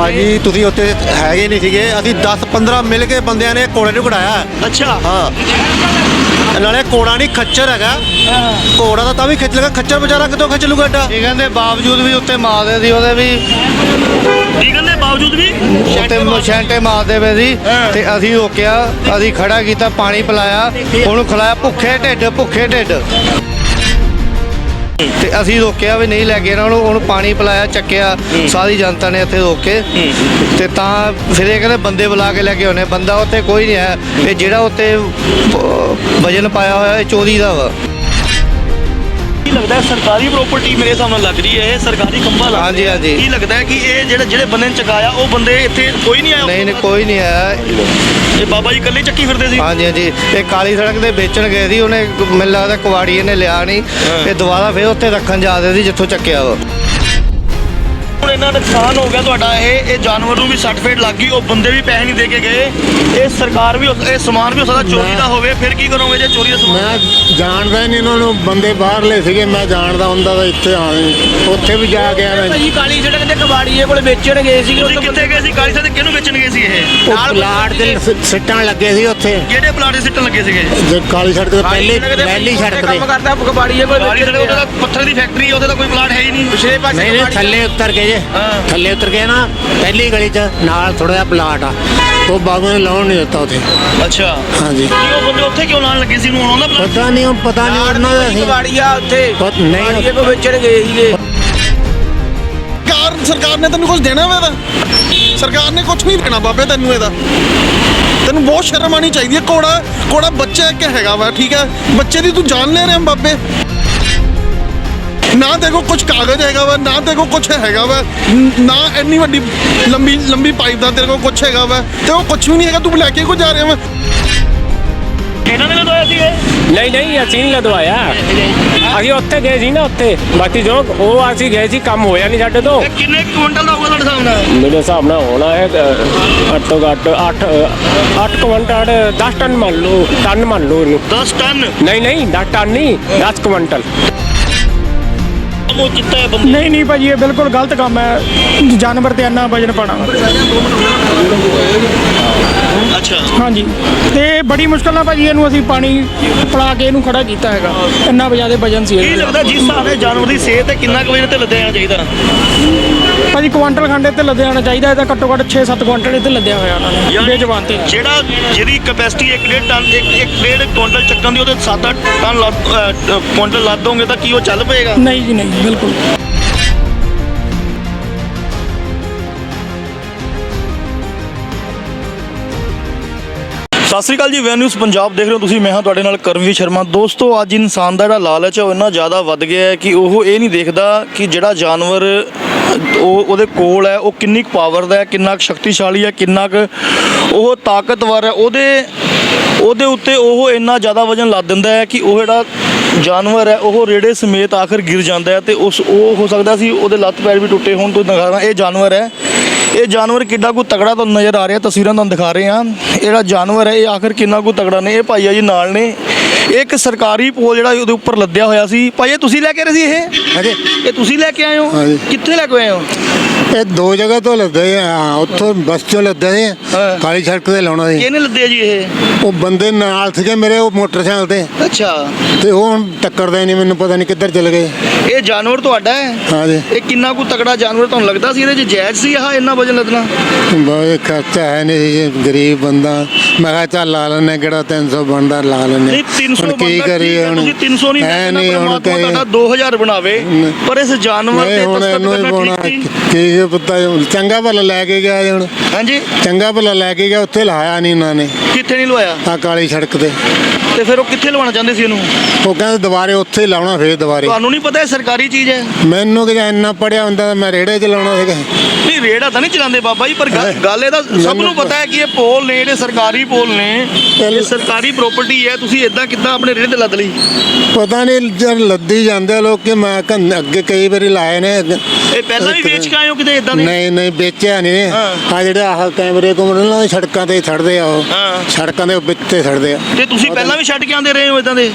ਭਾਜੀ ਤੁਸੀਂ ਉੱਥੇ ਹੈਗੇ ਨਹੀਂ ਸੀਗੇ। ਅਸੀਂ 10 15 ਮਿਲ ਕੇ ਬੰਦਿਆਂ ਨੇ ਕੋੜੇ ਨੂੰ ਕਢਾਇਆ। ਅੱਛਾ। ਹਾਂ। ਨਾਲੇ ਕੋੜਾ ਨਹੀਂ ਖੱਚਰ ਹੈਗਾ। ਕੋੜਾ ਤਾਂ ਤਾਂ ਵੀ ਖਿੱਚ ਲੇਗਾ ਖੱਚਰ ਵਿਚਾਰਾ ਕਿੱਥੋਂ ਖਿੱਚ ਲੂਗਾ ਏਡਾ ਇਹ ਕਹਿੰਦੇ ਬਾਵਜੂਦ ਵੀ ਉੱਤੇ ਮਾਰਦੇ ਸੀ ਉਹਦੇ ਵੀ। ਠੀਕ ਹੈ ਬਾਵਜੂਦ ਵੀ? ਉੱਤੇ ਮੋਸ਼ੈਂਟੇ ਮਾਰਦੇ ਪਏ ਸੀ। ਤੇ ਅਸੀਂ ਰੋਕਿਆ ਅਸੀਂ ਖੜਾ ਕੀਤਾ ਪਾਣੀ ਪਿਲਾਇਆ ਉਹਨੂੰ ਖਿਲਾਇਆ ਭੁੱਖੇ ਢਿੱਡ ਭੁੱਖੇ ਢਿੱਡ। ਤੇ ਅਸੀਂ ਰੋਕਿਆ ਵੀ ਨਹੀਂ ਲੈ ਕੇ ਇਹਨਾਂ ਨੂੰ ਉਹਨੂੰ ਪਾਣੀ ਪਿਲਾਇਆ ਚੱਕਿਆ ਸਾਰੀ ਜਨਤਾ ਨੇ ਇੱਥੇ ਰੋਕ ਕੇ। ਤੇ ਤਾਂ ਫਿਰ ਇਹ ਕਹਿੰਦੇ ਬੰਦੇ ਬੁਲਾ ਕੇ ਲੈ ਕੇ ਆਉਣੇ ਬੰਦਾ ਉੱਥੇ ਕੋਈ ਨਹੀਂ ਹੈ। ਇਹ ਜਿਹੜਾ ਅਹ, ਵਜਨ ਪਾਇਆ ਹੋਇਆ ਇਹ ਚੋਰੀ ਦਾ ਵਾ। ਲੱਗਦਾ ਹੈ ਸਰਕਾਰੀ ਪ੍ਰਾਪਰਟੀ ਮੇਰੇ ਹਿਸਾਬ ਨਾਲ ਲੱਗ ਰਹੀ ਹੈ ਇਹ ਸਰਕਾਰੀ ਖੰਭਾ ਲੱਗ ਹਾਂਜੀ, ਰਿਹਾ। ਹਾਂਜੀ। ਕੀ ਲੱਗਦਾ ਹੈ ਕਿ ਇਹ ਜਿਹੜੇ ਜਿਹੜੇ ਬੰਦੇ ਨੇ ਚਕਾਇਆ ਉਹ ਬੰਦੇ ਇੱਥੇ ਕੋਈ ਨਹੀਂ ਆਇਆ ਨਹੀਂ ਨਹੀਂ ਕੋਈ ਨਹੀਂ ਆਇਆ। ਇਹ ਬਾਬਾ ਜੀ ਇਕੱਲੇ ਚੱਕੀ ਫਿਰਦੇ ਸੀ? ਹਾਂਜੀ ਹਾਂਜੀ। ਇਹ ਕਾਲੀ ਸੜਕ ਤੇ ਵੇਚਣ ਗਏ ਸੀ ਉਹਨੇ ਮੈਨੂੰ ਲੱਗਦਾ ਕੁਵਾੜੀ ਇਹਨੇ ਲਿਆ ਨਹੀਂ। ਇਹ ਦੁਬਾਰਾ ਫਿਰ ਉੱਥੇ ਰੱਖਣ ਜਾਂਦੇ ਸੀ ਜਿੱਥੋਂ ਚੱਕਿਆ ਵਾ ਹੁਣ ਇੰਨਾ ਨੁਕਸਾਨ ਹੋ ਗਿਆ ਤੁਹਾਡਾ? ਇਹ ਇਹ ਜਾਨਵਰ ਨੂੰ ਵੀ ਸਰਟੀਫਿਕੇਟ ਲੱਗ ਗਈ ਉਹ ਬੰਦੇ ਵੀ ਪੈਸੇ ਨਹੀਂ ਦੇ ਕੇ ਗਏ। ਇਹ ਸਰਕਾਰ ਵੀ ਉਸ- ਇਹ ਸਮਾਨ ਵੀ ਸਕਦਾ ਚੋਰੀ ਦਾ ਹੋਵੇ ਫਿਰ ਕੀ ਕਰੋਗੇ ਜੇ ਚੋਰੀ ਦਾ ਸਮਾਨ ਮੈਂ ਜਾਣਦਾ ਹੀ ਨਹੀਂ ਇਹਨਾਂ ਨੂੰ ਬੰਦੇ ਬਾਹਰਲੇ ਸੀਗੇ ਮੈਂ ਜਾਣਦਾ ਹੁੰਦਾ ਤਾਂ ਇੱਥੇ ਆਏ ਉੱਥੇ ਵੀ ਜਾ ਕੇ ਆਇਆ ਭਾਜੀ ਕਾਲੀ ਸੜਕ ਤੇ ਕਬਾੜੀਏ ਕੋਲ ਵੇਚਣ ਗਏ ਸੀਗੇ ਤੁਸੀਂ ਕਿੱਥੇ ਗਏ ਸੀ? ਕਾਲੀ ਸਾਹਿਬ ਤੇ ਕਿਹਨੂੰ ਵੇਚਣ ਗਏ ਸੀ ਇਹ? ਉਹ ਪਲਾਟ ਦੇ ਸ- ਸਿੱਟਣ ਲੱਗੇ ਸੀ ਉੱਥੇ। ਕਿਹੜੇ ਪਲਾਟ ਦੇ ਸਿੱਟਣ ਲੱਗੇ ਸੀਗੇ? ਜੇ ਕਾਲੀ ਸੜਕ ਤੇ ਪਹਿਲੀ ਪਹਿਲੀ ਸੜਕ ਤੇ। ਕੰਮ ਕਰਦਾ ਕਬਾੜੀਏ ਕੋਲ ਕਾਲੀ ਵੇਚਣ ਸੜਕ ਤਾਂ ਪੱਥਰ ਦੀ ਫੈਕਟਰੀ ਉਹਦੇ ਕੋਈ ਪਲਾਟ ਹੈ ਹੀ ਨਹੀਂ। ਪਿਛਲੇ ਪਾਸੇ ਨਹੀਂ ਨਹੀਂ ਕਬਾੜੀਏ- ਥੱਲੇ ਉਤਰ ਕੇ ਜੇ। ਥੱਲੇ ਉਤਰ ਕੇ ਨਾ ਪਹਿਲੀ ਗਲੀ 'ਚ ਨਾਲ ਥੋੜਾ ਜਿਹਾ ਪਲਾਟ ਆ। ਉਹ ਬਾਬੂ ਨੇ ਲਾਉਣ ਨਹੀਂ ਦਿੱਤਾ ਉੱਥੇ। ਅੱਛਾ। ਹਾਂਜੀ। ਕੀ ਉਹ ਬੰਦੇ ਉੱਥੇ ਕਿਉਂ ਲਾਣ ਲੱਗੇ ਸੀ? ਨੂੰ ਆਉਂਦਾ ਪਲਾਟ? ਪਤਾ ਨਹੀਂ ਉਹ ਪਤਾ ਨਹੀਂ ਉਹਨਾਂ ਦਾ ਸੀ ਕਬਾੜੀਆ ਉੱਥੇ। ਨਹੀਂ। ਕਬਾੜੀਏ ਕੋਲ ਵੇਚਣ ਗਏ ਸੀਗੇ। ਸਰਕਾਰ ਸਰਕਾਰ ਨੇ ਤੈਨੂੰ ਕੁਝ ਦੇਣਾ ਵਾ ਇਹਦਾ? ਸਰਕਾਰ ਨੇ ਕੁਝ ਨਹੀਂ ਦੇਣਾ ਬਾਬੇ ਤੈਨੂੰ ਇਹਦਾ। ਤੈਨੂੰ ਬਹੁਤ ਸ਼ਰਮ ਆਣੀ ਚਾਹੀਦੀ ਹੈ। ਕੋੜਾ ਕੋੜਾ ਬੱਚਾ ਕਿ ਹੈਗਾ ਵਾ ਠੀਕ ਹੈ? ਬੱਚੇ ਦੀ ਤੂੰ ਜਾਨ ਲੈ ਰਿਹਾ ਬਾਬੇ। ਨਾ ਦੇਖੋ ਕੁਝ ਕਾਗਜ਼ ਹੈਗਾ ਵਾ ਨਾ ਦੇਖੋ ਕੁਝ ਹੈਗਾ ਵਾ ਨ- ਇੰਨੀ ਵੱਡੀ ਲੰਬੀ ਲੰਬੀ ਪਾਈਪ ਦਾ ਤੇਰੇ ਕੋਲ ਕੁਝ ਹੈਗਾ ਵਾ ਤੇ ਉਹ ਕੁਝ ਵੀ ਨਹੀਂ ਹੈਗਾ ਤੂੰ ਲੈ ਕੇ ਕੋ ਜਾ ਰਿਹਾ ਵਾ? ਇਹਨਾਂ ਨੇ ਲਦੋਇਆ ਸੀ ਇਹ? ਨਹੀਂ ਨਹੀਂ ਅਸੀਂ ਨਹੀਂ ਲਦਵਾਇਆ ਅਸੀਂ ਉੱਥੇ ਗਏ ਸੀ ਨਾ ਉੱਥੇ ਬਾਕੀ ਜੋ ਉਹ ਅਸੀਂ ਗਏ ਸੀ ਕੰਮ ਹੋਇਆ ਨਹੀਂ ਸਾਡੇ ਤੋਂ। ਕਿੰਨੇ ਕੁ ਕੁਇੰਟਲ ਦਾ ਹੋਊਗਾ ਤੁਹਾਡੇ ਹਿਸਾਬ ਨਾਲ? ਮੇਰੇ ਹਿਸਾਬ ਨਾਲ ਹੋਣਾ ਹੈ ਘੱਟ ਤੋਂ ਘੱਟ 8 8 ਕੁਇੰਟਲ 10 ਟਨ ਮੰਨ ਲਓ ਟਨ ਮੰਨ ਲਓ ਇਹਨੂੰ। 10 ਟਨ? ਨਹੀਂ ਨਹੀਂ 10 ਟਨ ਨਹੀਂ 10 ਕੁਇੰਟਲ। ਉਹ ਕੀਤਾ ਹੈ ਬੰਦੇ? ਨਹੀਂ ਨਹੀਂ ਭਾਜੀ, ਇਹ ਬਿਲਕੁਲ ਗਲਤ ਕੰਮ ਹੈ। ਜਾਨਵਰ ਤੇ ਇੰਨਾ ਵਜਨ ਪਾਣਾ ਅੱਛਾ। ਹਾਂਜੀ। ਤੇ ਬੜੀ ਮੁਸ਼ਕਲ ਨਾਲ ਭਾਜੀ ਇਹਨੂੰ ਅਸੀਂ ਪਾਣੀ ਪਿਲਾ ਕੇ ਇਹਨੂੰ ਖੜਾ ਕੀਤਾ ਹੈਗਾ। ਇੰਨਾ ਜ਼ਿਆਦਾ ਵਜਨ ਸੀ ਕੀ ਇਹਦਾ ਲੱਗਦਾ ਜਿਸ ਹਿਸਾਬ ਨਾਲ ਜਾਨਵਰ ਦੀ ਸਿਹਤ ਹੈ ਕਿੰਨਾ ਕੁ ਵਜੇ ਤੇ ਲੱਦਿਆ ਚਾਹੀਦਾ? ਭਾਜੀ ਕੁਆਂਟਲ ਖੰਡੇ ਤੇ ਲੱਦਿਆ ਹੋਣਾ ਚਾਹੀਦਾ ਇਹਦਾ ਘੱਟੋ ਘੱਟ 6-7 ਕੁਆਂਟਲ ਇਹ ਤੇ ਲੱਦਿਆ ਹੋਇਆ ਉਹਨਾਂ ਨੇ ਬੇਜਵਾਨ ਤੇ। ਜਿਹੜਾ ਜਿਹਦੀ ਕਪੈਸਿਟੀ 1.5 ਟਨ 1.5 ਕੁਇੰਟਲ ਚੱਕਣ ਦੀ ਉਹਦੇ 7-8 ਟਨ ਲੱਦ ਅ, ਅ, ਕੁਇੰਟਲ ਲੱਦ ਦੋਗੇ ਤਾਂ ਕੀ ਉਹ ਚੱਲ ਪਏਗਾ? ਨਹੀਂ ਜੀ ਨਹੀਂ ਬਿਲਕੁਲ। ਸਤਿ ਸ੍ਰੀ ਅਕਾਲ ਜੀ, ਵੈਨ ਨਿਊਜ਼ ਪੰਜਾਬ ਦੇਖ ਰਹੇ ਹੋ ਤੁਸੀਂ। ਮੈਂ ਹਾਂ ਤੁਹਾਡੇ ਨਾਲ ਕਰਮਵੀਰ ਸ਼ਰਮਾ। ਦੋਸਤੋ, ਅੱਜ ਇਨਸਾਨ ਦਾ ਜਿਹੜਾ ਲਾਲਚ ਹੈ, ਉਹ ਇੰਨਾ ਜ਼ਿਆਦਾ ਵੱਧ ਗਿਆ ਹੈ ਕਿ ਉਹ ਇਹ ਨਹੀਂ ਦੇਖਦਾ ਕਿ ਜਿਹੜਾ ਜਾਨਵਰ ਉਹ ਉਹਦੇ ਕੋਲ ਹੈ, ਉਹ ਕਿੰਨੀ ਕੁ ਪਾਵਰ ਦਾ ਹੈ, ਕਿੰਨਾ ਕੁ ਸ਼ਕਤੀਸ਼ਾਲੀ ਹੈ, ਕਿੰਨਾ ਕੁ ਉਹ ਤਾਕਤਵਰ ਹੈ। ਉਹਦੇ ਉਹਦੇ ਉੱਤੇ ਉਹ ਇੰਨਾ ਜ਼ਿਆਦਾ ਵਜਨ ਲਾ ਦਿੰਦਾ ਹੈ ਕਿ ਉਹ ਜਿਹੜਾ ਜਾਨਵਰ ਹੈ ਉਹ ਰੇੜੇ ਸਮੇਤ ਆਖਰ ਗਿਰ ਜਾਂਦਾ ਹੈ ਤੇ ਉਸ ਉਹ ਹੋ ਸਕਦਾ ਸੀ ਉਹਦੇ ਲੱਤ ਪੈਰ ਵੀ ਟੁੱਟੇ ਹੋਣ ਤੋਂ ਦਿਖਾ ਇਹ ਜਾਨਵਰ ਹੈ। ਇਹ ਜਾਨਵਰ ਕਿੱਡਾ ਕੋ ਤਗੜਾ ਤੁਹਾਨੂੰ ਨਜ਼ਰ ਆ ਰਿਹਾ ਤਸਵੀਰਾਂ ਤੁਹਾਨੂੰ ਦਿਖਾ ਰਹੇ ਹਾਂ। ਇਹ ਜਿਹੜਾ ਜਾਨਵਰ ਹੈ ਇਹ ਆਖਰ ਕਿੰਨਾ ਕੋ ਤਗੜਾ ਨੇ ਇਹ ਭਾਈਆ ਜੀ ਨਾਲ ਨੇ। ਇੱਕ ਸਰਕਾਰੀ ਪੋਲ ਜਿਹੜਾ ਉਹਦੇ ਉੱਪਰ ਲੱਦਿਆ ਹੋਇਆ ਸੀ। ਭਾਈ ਇਹ ਤੁਸੀਂ ਲੈ ਕੇ ਰਹੇ ਸੀ ਇਹ? ਹਾਂਜੀ। ਇਹ ਤੁਸੀਂ ਲੈ ਕੇ ਆਏ ਹੋ। ਕਿੱਥੇ ਲੈ ਕੇ ਆਏ ਹੋ? ਇਹ ਦੋ ਜਗ੍ਹਾ ਤੋਂ ਲੱਦੇ ਆ ਹਾਂ, ਉੱਥੋਂ ਬੱਸ ਚੋਂ ਲੱਦੇ ਸੀ ਹਾਂ। ਕਾਲੀ ਸੜਕ ਤੇ ਲਾਉਣਾ ਸੀ। ਕਿਹਨੇ ਲੱਦਿਆ ਜੀ ਇਹ? ਉਹ ਬੰਦੇ ਨਾਲ ਸੀਗੇ ਮੇਰੇ ਉਹ ਮੋਟਰਸਾਈਕਲ ਤੇ। ਅੱਛਾ। ਤੇ ਉਹ ਹੁਣ ਟੱਕਰਦੇ ਨਹੀਂ ਮੈਨੂੰ ਪਤਾ ਨਹੀਂ ਕਿੱਧਰ ਚਲੇ ਗਏ। ਇਹ ਜਾਨਵਰ ਤੁਹਾਡਾ ਹੈ? ਹਾਂਜੀ ਇਹ ਕਿੰਨਾ ਕੋ ਤਗੜਾ ਜਾਨਵਰ ਤੁਹਾਨੂੰ ਲੱਗਦਾ ਸੀ? ਇਹਦੇ 'ਚ ਜਾਇਜ਼ ਸੀ ਆਹ ਇੰਨਾ ਵਜਨ ਲੱਦਣਾ? ਬਹੁਤ ਖਰਚਾ ਹੈ ਨਹੀਂ ਜੀ, ਗਰੀਬ ਬੰਦਾ। ਮੈਂ ਕਿਹਾ ਚੱਲ ਲਾ ਲੈਣੇ ਕਿਹੜਾ 300 ਬਣਦਾ ਲਾ ਲੈਣੇ ਨਹੀਂ 300 ਹੁਣ ਕੀ ਠੀਕ ਕਰੀਏ ਹੁਣ? ਤੁਸੀਂ 300 ਨਹੀਂ ਹੈ ਨਹੀਂ ਹੁਣ ਪਰਮਾਤਮਾ ਕਹੇ ਤੁਹਾਡਾ 2000 ਬਣਾਵੇ। ਨਹੀਂ। ਪਰ ਇਸ ਜਾਨਵਰ ਨਹੀਂ ਤੇ ਹੁਣ ਤਸਕਤ ਇਹਨੂੰ ਹੀ ਕਰਨਾ ਪਾਉਣਾ ਠੀਕ ਸੀ ਕੀ ਪਤਾ ਚੰਗਾ ਭਲਾ ਲੈ ਕੇ ਗਿਆ ਜੀ ਹੁਣ। ਹਾਂਜੀ। ਚੰਗਾ ਭਲਾ ਲੈ ਕੇ ਗਿਆ ਉੱਥੇ ਲਾਇਆ ਨਹੀਂ ਉਹਨਾਂ ਨੇ। ਕਿੱਥੇ ਨਹੀਂ ਲਵਾਇਆ? ਆ ਕਾਲੀ ਸੜਕ ਤੇ। ਤੇ ਫਿਰ ਉਹ ਕਿੱਥੇ ਲਵਾਉਣਾ ਚਾਹੁੰਦੇ ਸੀ ਇਹਨੂੰ? ਉਹ ਕਹਿੰਦੇ ਦੁਬਾਰੇ ਉੱਥੇ ਹੀ ਲਾਉਣਾ ਫੇਰ ਦੁਬਾਰੇ। ਤੁਹਾਨੂੰ ਨਹੀਂ ਪਤਾ ਇਹ ਸਰਕਾਰੀ ਚੀਜ਼ ਹੈ? ਮੈਨੂੰ ਕਿ ਇੰਨਾ ਪੜਿਆ ਹੁੰਦਾ ਤਾਂ ਮੈਂ ਰੇੜੇ ਚ ਲਾਉਣਾ ਸੀਗਾ। ਨਹੀਂ ਰੇੜਾ ਤਾਂ ਨਹੀਂ ਚਲਾਉਂਦੇ ਬਾਬਾ ਜੀ ਪਰ ਗੱਲ- ਗੱਲ ਇਹਦਾ ਸਭ ਨੂੰ ਪਤਾ ਹੈ ਕਿ ਇਹ ਪੋਲ ਨੇ ਜਿਹੜੇ ਸਰਕਾਰੀ ਪੋਲ ਨੇ ਇਹ ਸਰਕਾਰੀ ਪ੍ਰਾਪਰਟੀ ਹੈ ਤੁਸੀਂ ਇਦਾਂ ਕਿੱਦਾਂ ਆਪਣੇ ਰੇੜੇ ਤੇ ਲੱਦ ਲਈ? ਪਤਾ ਨਹੀਂ ਜਦ ਲੱਦੀ ਜਾਂਦੇ ਆ ਲੋਕ ਕਿ ਮੈਂ ਕੰਨ- ਅੱਗੇ ਕਈ ਵਾਰੀ ਲਾਏ ਨੇ। ਇਹ ਪਹਿਲਾਂ ਵੀ ਵੇਚ ਕੇ ਆਏ ਹੋ ਕਿਤੇ ਇਦਾਂ ਦੇ? ਨਹੀਂ ਨਹੀਂ ਵੇਚਿਆ ਨਹੀਂ। ਹਾਂ। ਆ ਜਿਹੜੇ ਆਹ ਕੈਮਰੇ ਕੁਮਰੇ ਨਾ ਸੜਕਾਂ ਤੇ ਛੱਡਦੇ ਆ ਉਹ। ਹਾਂ। ਸੜਕਾਂ ਦੇ ਵਿੱਚ ਤੇ ਛੱਡਦੇ ਆ। ਤੇ ਤੁਸੀਂ ਪਹਿਲਾਂ ਵੀ ਛੱਡ ਕੇ ਆਉਂਦੇ ਰਹੇ ਹੋ ਇਦਾਂ ਦੇ?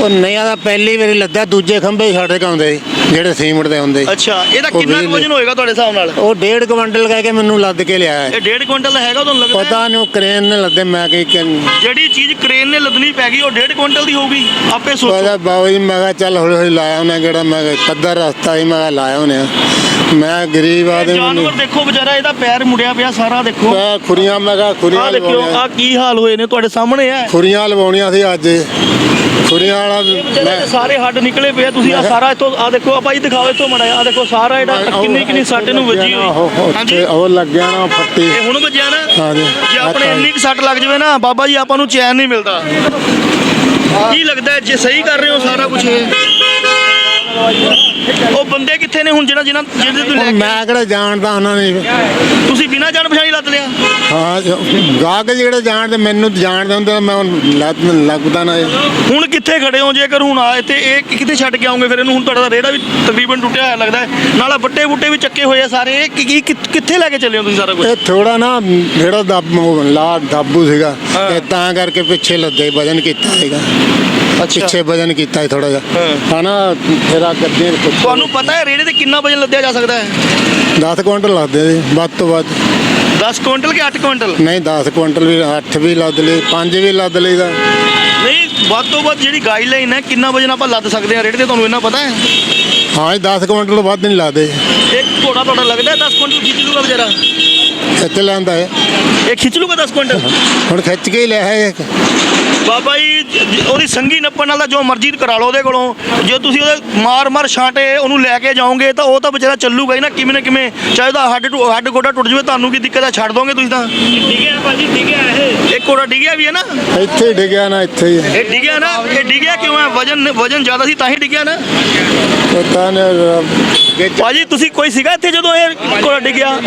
ਉਹ ਨਹੀਂ ਆਦਾ ਪਹਿਲੀ ਵਾਰੀ ਲੱਦਾ ਦੂਜੇ ਖੰਭੇ ਛੱਡ ਕੇ ਆਉਂਦੇ ਸੀ ਜਿਹੜੇ ਸੀਮਟ ਦੇ ਹੁੰਦੇ ਅੱਛਾ ਇਹਦਾ ਉਹ ਕਿੰਨਾ ਕੁ ਵਜਨ ਹੋਏਗਾ ਤੁਹਾਡੇ ਹਿਸਾਬ ਨਾਲ? ਉਹ ਡੇਢ ਕੁਇੰਟਲ ਕਹਿ ਕੇ ਮੈਨੂੰ ਲੱਦ ਕੇ ਲਿਆ ਹੈ। ਇਹ ਡੇਢ ਕੁਇੰਟਲ ਦਾ ਹੈਗਾ ਤੁਹਾਨੂੰ ਲੱਗਦਾ ਹੈ? ਪਤਾ ਨਹੀਂ ਉਹ ਕਰੇਨ ਨੇ ਲੱਦੇ ਮੈਂ ਕਿ ਜਿਹੜੀ ਚੀਜ਼ ਕ੍ਰੇਨ ਨੇ ਲੱਦਣੀ ਪੈ ਗਈ ਉਹ ਡੇਢ ਕੁਇੰਟਲ ਦੀ ਹੋਊਗੀ ਆਪੇ ਸੋਚੋ। ਪਤਾ ਬਾਬਾ ਜੀ ਮੈਂ ਕਿਹਾ ਚੱਲ ਹੌਲੀ ਹੌਲੀ ਲਾਇਆ ਉਹਨੇ ਕਿਹੜਾ ਮੈਂ ਕਿਹਾ ਪੱਧਰ ਰਸਤਾ ਹੀ ਮੈਂ ਕਿਹਾ ਲਾਇਆ ਉਹਨੇ। ਮੈਂ ਗਰੀਬ ਇਹ ਆਦਮੀ ਜਾਨਵਰ ਦੇਖੋ ਵਿਚਾਰਾ ਇਹਦਾ ਪੈਰ ਮੁੜਿਆ ਪਿਆ ਸਾਰਾ ਦੇਖੋ। ਮੈਂ ਖੁਰੀਆਂ ਮੈਂ ਕਿਹਾ ਖੁਰੀਆਂ ਦੇਖਿਓ ਲਵਾਉਣੀਆਂ। ਆ ਕੀ ਹਾਲ ਹੋਏ ਨੇ ਤੁਹਾਡੇ ਸਾਹਮਣੇ ਹੈ ਖੁਰੀਆਂ ਲਵਾਉਣੀਆਂ ਸੀ ਅੱਜ। ਖੁਰੀਆਂ ਵਾਲਾ ਵਿਚਾਰੇ ਮੈਂ ਦੇ ਸਾਰੇ ਹੱਡ ਨਿਕਲੇ ਪਏ ਆ, ਤੁਸੀਂ ਆ ਸਾਰਾ ਇੱਥੋਂ ਆ ਦੇਖੋ ਆਪਾਂ ਜੀ ਦਿਖਾਓ ਇੱਥੋਂ ਮੜਾ ਆ ਦੇਖੋ ਸਾਰਾ ਜਿਹੜਾ ਕਿੰਨੀ ਕਿੰਨੀ ਸੱਟ ਨੂੰ ਵੱਜੀ ਉਹ- ਹੋਈ ਹਾਂਜੀ। ਉੱਥੇ ਉਹ ਲੱਗਿਆ ਨਾ ਫੱਟੀ। ਇਹ ਹੁਣ ਵੱਜਿਆ ਨਾ। ਹਾਂਜੀ। ਜੇ ਆਪਣੇ ਇੰਨੀ ਕੁ ਸੱਟ ਲੱਗ ਜਵੇ ਨਾ ਬਾਬਾ ਜੀ ਆਪਾਂ ਨੂੰ ਚੈਨ ਨਹੀਂ ਮਿਲਦਾ। ਕੀ ਲੱਗਦਾ ਹੈ ਜੇ ਸਹੀ ਕਰ ਰਹੇ ਹੋ ਸਾਰਾ ਕੁਝ ਉਹ ਬੰਦੇ ਕਿੱਥੇ ਨੇ ਹੁਣ ਜਿਹੜਾ ਜਿਹਨਾਂ ਜਿਹਦੇ ਤੋਂ ਲੈ ਹੁਣ ਕੇ ਮੈਂ ਕਿਹੜਾ ਜਾਣਦਾ ਉਹਨਾਂ ਨੇ? ਤੁਸੀਂ ਬਿਨਾਂ ਜਾਣ ਪਛਾਣੀ ਲੱਤ ਲਿਆ। ਹਾਂ ਗਾਹਕ ਜਿਹੜੇ ਜਾਣਦੇ ਮੈਨੂੰ ਜਾਣਦੇ ਹੁੰਦੇ ਤਾਂ ਮੈਂ ਹੁਣ ਲੱਗ ਲੱਗਦਾ ਨਾ। ਹੁਣ ਕਿੱਥੇ ਖੜੇ ਹੋ ਜੇਕਰ ਹੁਣ ਆਏ ਤੇ ਇਹ ਕਿ- ਕਿੱਥੇ ਛੱਡ ਕੇ ਆਉਂਗੇ ਫਿਰ ਇਹਨੂੰ ਹੁਣ ਤੁਹਾਡਾ ਰੇੜਾ ਵੀ ਤਕਰੀਬਨ ਟੁੱਟਿਆ ਹੋਇਆ ਲੱਗਦਾ ਹੈ। ਨਾਲੇ ਬੱਟੇ ਬੁੱਟੇ ਵੀ ਚੱਕੇ ਹੋਏ ਆ ਸਾਰੇ। ਇਹ ਕੀ- ਕੀ- ਕਿ- ਕਿੱਥੇ ਲੈ ਕੇ ਚੱਲੇ ਹੋ ਤੁਸੀਂ ਸਾਰਾ ਕੁਝ ਇਹ ਥੋੜਾ ਨਾ ਜਿਹੜਾ ਦੱਬ ਉਹ ਲਾ ਦਾਬੂ ਸੀਗਾ। ਇਹ ਤਾਂ ਕਰਕੇ ਪਿੱਛੇ ਲੱਦੇ ਵਜਨ ਕੀਤਾ ਸੀਗਾ। ਪਿੱਛੇ ਵਜਨ ਕੀਤਾ ਸੀ ਥੋੜਾ ਜਿਹਾ। ਹਨਾ ਫਿਰ ਆ ਗੱਦੇ ਤੁਹਾਨੂੰ ਪਤਾ ਹੈ ਰੇੜੇ ਤੇ ਕਿੰਨਾ ਵਜਨ ਲੱਦਿਆ ਜਾ ਸਕਦਾ ਹੈ? 10 ਕੁਇੰਟਲ ਲੱਗਦੇ ਸੀ ਵੱਧ ਤੋਂ ਵੱਧ। 10 ਕੁਇੰਟਲ ਕਿ 8 ਕੁਇੰਟਲ? ਨਹੀਂ 10 ਕੁਇੰਟਲ ਵੀ 8 ਵੀ ਲੱਦ ਲਏ 5 ਵੀ ਲੱਦ ਲਈਦਾ ਨਹੀਂ ਵੱਧ ਤੋਂ ਵੱਧ ਜਿਹੜੀ ਗਾਈਡਲਾਈਨ ਹੈ ਕਿੰਨਾ ਵਜਨ ਆਪਾਂ ਲੱਦ ਸਕਦੇ ਹਾਂ ਰੇੜੇ ਤੇ ਤੁਹਾਨੂੰ ਇਹਨਾਂ ਪਤਾ ਹੈ? ਹਾਂ ਇਹ 10 ਕੁਇੰਟਲ ਵੱਧ ਨਹੀਂ ਲਾਦੇ। ਇੱਕ ਘੋੜਾ ਤੁਹਾਡਾ ਲੱਗਦਾ ਹੈ 10 ਕੁਇੰਟਲ ਖਿੱਚ ਲੂਗਾ ਵਿਚਾਰਾ? ਖਿੱਚ ਲੈਂਦਾ ਹੈ ਇਹ ਖਿੱਚ ਲੂਗਾ 10 ਕੁਇੰਟਲ? ਹੁਣ ਖਿੱਚ ਕੇ ਹੀ ਲਿਆ ਹੈ ਬਾਬਾ ਜੀ ਉਹਦੀ ਸੰਗੀ ਨੱਪਣ ਨਾਲ ਤਾਂ ਜੋ ਮਰਜ਼ੀ ਕਰਾ ਲਓ ਉਹਦੇ ਕੋਲੋਂ। ਜੇ ਤੁਸੀਂ ਉਹਦੇ ਮਾਰ ਮਾਰ ਛਾਂਟੇ ਉਹਨੂੰ ਲੈ ਕੇ ਜਾਓਗੇ ਤਾਂ ਉਹ ਤਾਂ ਵਿਚਾਰਾ ਚੱਲੂਗਾ ਹੀ ਨਾ ਕਿਵੇਂ ਨਾ ਕਿਵੇਂ। ਚਾਹੇ ਉਹਦਾ ਹੱਡ ਟੁ- ਹੱਡ ਗੋਡਾ ਟੁੱਟ ਜਾਵੇ ਤੁਹਾਨੂੰ ਕੀ ਦਿੱਕਤ ਹੈ ਛੱਡ ਦੋਗੇ ਤੁਸੀਂ ਤਾਂ। ਡਿੱਗਿਆ ਭਾਜੀ ਡਿੱਗਿਆ ਇਹ। ਇੱਕ ਘੋੜਾ ਡਿੱਗਿਆ ਵੀ ਹੈ ਨਾ? ਇੱਥੇ ਹੀ ਡਿੱਗਿਆ ਨਾ ਇੱਥੇ ਹੀ। ਹੈ। ਇਹ ਡਿੱਗਿਆ ਨਾ? ਇਹ ਡਿੱਗਿਆ ਕਿਉਂ ਹੈ ਵਜਨ ਵਜਨ ਜ਼ਿਆਦਾ ਸੀ ਤਾਂ ਹੀ ਡਿੱਗਿਆ ਨਾ? ਪਤਾ ਨਹੀਂ ਭਾਜੀ ਤੁਸੀਂ ਕੋਈ ਸੀਗਾ ਇੱਥੇ ਜਦੋਂ ਇਹ ਘੋੜਾ ਡਿੱਗਿਆ?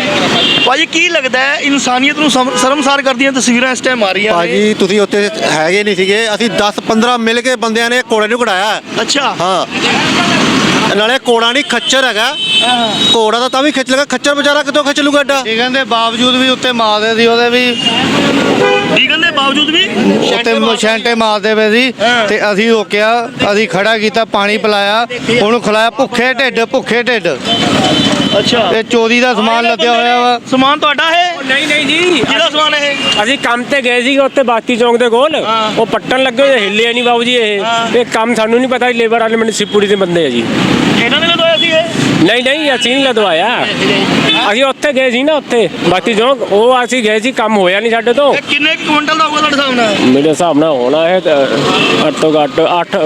ਭਾਜੀ ਕੀ ਲੱਗਦਾ ਹੈ ਇਨਸਾਨੀਅਤ ਨੂੰ ਸ਼ਰਮਸਾਰ ਕਰਦੀਆਂ ਤਸਵੀਰਾਂ ਇਸ ਟਾਈਮ ਆ ਰਹੀਆਂ ਨੇ। ਭਾਜੀ ਤੁਸੀਂ ਉੱਥੇ ਹੈਗੇ ਨਹੀਂ ਸੀਗੇ। ਅਸੀਂ 10 15 ਮਿਲ ਕੇ ਬੰਦਿਆਂ ਨੇ ਘੋੜੇ ਨੂੰ ਕਢਾਇਆ। ਅੱਛਾ। ਹਾਂ। ਨਾਲੇ ਘੋੜਾ ਨਹੀਂ ਖੱਚਰ ਹੈਗਾ। ਘੋੜਾ ਤਾਂ ਤਾਂ ਵੀ ਖਿੱਚ ਲੇਗਾ। ਖੱਚਰ ਵਿਚਾਰਾ ਕਿੱਥੋਂ ਖਿੱਚ ਲੂਗਾ ਐਡਾ? ਡਿੱਗਣ ਦੇ ਬਾਵਜੂਦ ਵੀ ਉੱਤੇ ਮਾਰਦੇ ਸੀ ਉਹਦੇ ਵੀ। ਡਿੱਗਣ ਦੇ ਬਾਵਜੂਦ ਵੀ? ਉੱਤੇ ਮੋਸ਼ੈਂਟੇ ਮਾਰਦੇ ਪਏ ਸੀ। ਤੇ ਅਸੀਂ ਰੋਕਿਆ ਅਸੀਂ ਖੜਾ ਕੀਤਾ ਪਾਣੀ ਪਿਲਾਇਆ ਉਹਨੂੰ ਖਿਲਾਇਆ ਭੁੱਖੇ ਢਿੱਡ ਭੁੱਖੇ ਢਿੱਡ। ਅੱਛਾ। ਇਹ ਚੋਰੀ ਦਾ ਸਮਾਨ ਲੱਦਿਆ ਹੋਇਆ ਵਾ। ਸਮਾਨ ਤੁਹਾਡਾ ਹੈ ਨਹੀਂ ਨਹੀਂ ਜੀ। ਕਿਹਦਾ ਸਮਾਨ ਇਹ? ਅਸੀਂ ਕੰਮ ਤੇ ਗਏ ਸੀਗੇ ਉੱਥੇ ਬਾਤੀ ਚੌਂਕ ਦੇ ਕੋਲ। ਉਹ ਪੱਟਣ ਲੱਗੇ ਹੋਏ ਹਿੱਲਿਆ ਨਹੀਂ ਬਾਬੂ ਜੀ ਇਹ। ਇਹ ਕੰਮ ਸਾਨੂੰ ਨਹੀਂ ਪਤਾ ਲੇਬਰ ਵਾਲੇ ਮਿਊਨਿਸਪੈਲਿਟੀ ਦੇ ਬੰਦੇ ਆ ਜੀ। ਇਹਨਾਂ ਨੇ ਲਦੋਇਆ ਸੀ ਇਹ? ਨਹੀਂ ਨਹੀਂ ਅਸੀਂ ਨਹੀਂ ਲਦਵਾਇਆ ਅਸੀਂ ਉੱਥੇ ਗਏ ਸੀ ਨਾ ਉੱਥੇ। ਬਾਤੀ ਚੌਂਕ ਉਹ ਅਸੀਂ ਗਏ ਸੀ ਕੰਮ ਹੋਇਆ ਨਹੀਂ ਸਾਡੇ ਤੋਂ। ਕਿੰਨੇ ਕੁ ਕੁਇੰਟਲ ਦਾ ਹੋਊਗਾ ਤੁਹਾਡੇ ਹਿਸਾਬ ਨਾਲ? ਮੇਰੇ ਹਿਸਾਬ ਨਾਲ ਹੋਣਾ ਹੈ ਘੱਟ ਤੋਂ ਘੱਟ 8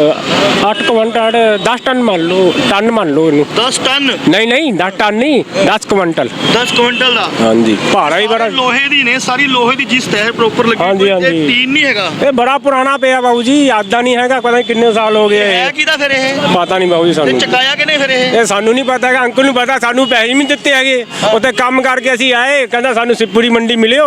8 ਕੁਇੰਟਲ 10 ਟਨ ਮੰਨ ਲਓ ਟਨ ਮੰਨ ਲਓ ਇਹਨੂੰ। 10 ਟਨ? ਨਹੀਂ ਨਹੀਂ 10 ਟਨ ਨਹੀਂ 10 ਕੁਇੰਟਲ। 10 ਕੁਇੰਟਲ ਦਾ? ਹਾਂਜੀ। ਭਾਰਾ ਹੀ ਬੜਾ ਲੋਹੇ ਦੀ ਨੇ ਸਾਰੀ ਲੋਹੇ ਦੀ ਜਿਸ ਤਹਿ ਪ੍ਰੋਪਰ ਲੱਗੀ ਹੋਈ ਤੇ ਹਾਂਜੀ। ਟੀਨ ਨਹੀਂ ਹੈਗਾ। ਇਹ ਬੜਾ ਪੁਰਾਣਾ ਪਿਆ ਬਾਬੂ ਜੀ ਯਾਦਾਂ ਨਹੀਂ ਹੈਗਾ ਪਤਾ ਨਹੀਂ ਕਿੰਨੇ ਸਾਲ ਹੋ ਗਏ। ਹੈ ਇਹ। ਕਿਹਦਾ ਫਿਰ ਇਹ? ਪਤਾ ਨਹੀਂ ਬਾਬੂ ਜੀ ਤੇ ਸਾਨੂੰ। ਚਕਾਇਆ ਕਿ ਨਹੀਂ ਫਿਰ ਇਹ? ਇਹ ਸਾਨੂੰ ਨਹੀਂ ਪਤਾ ਹੈਗਾ ਅੰਕਲ ਨੂੰ ਪਤਾ ਸਾਨੂੰ ਪੈਸੇ ਨਹੀਂ ਦਿੱਤੇ ਹੈਗੇ। ਉੱਥੇ ਕੰਮ ਕਰਕੇ ਅਸੀਂ ਆਏ ਕਹਿੰਦਾ ਸਾਨੂੰ ਸਿੱਪੂਰੀ ਮੰਡੀ ਮਿਲਿਓ।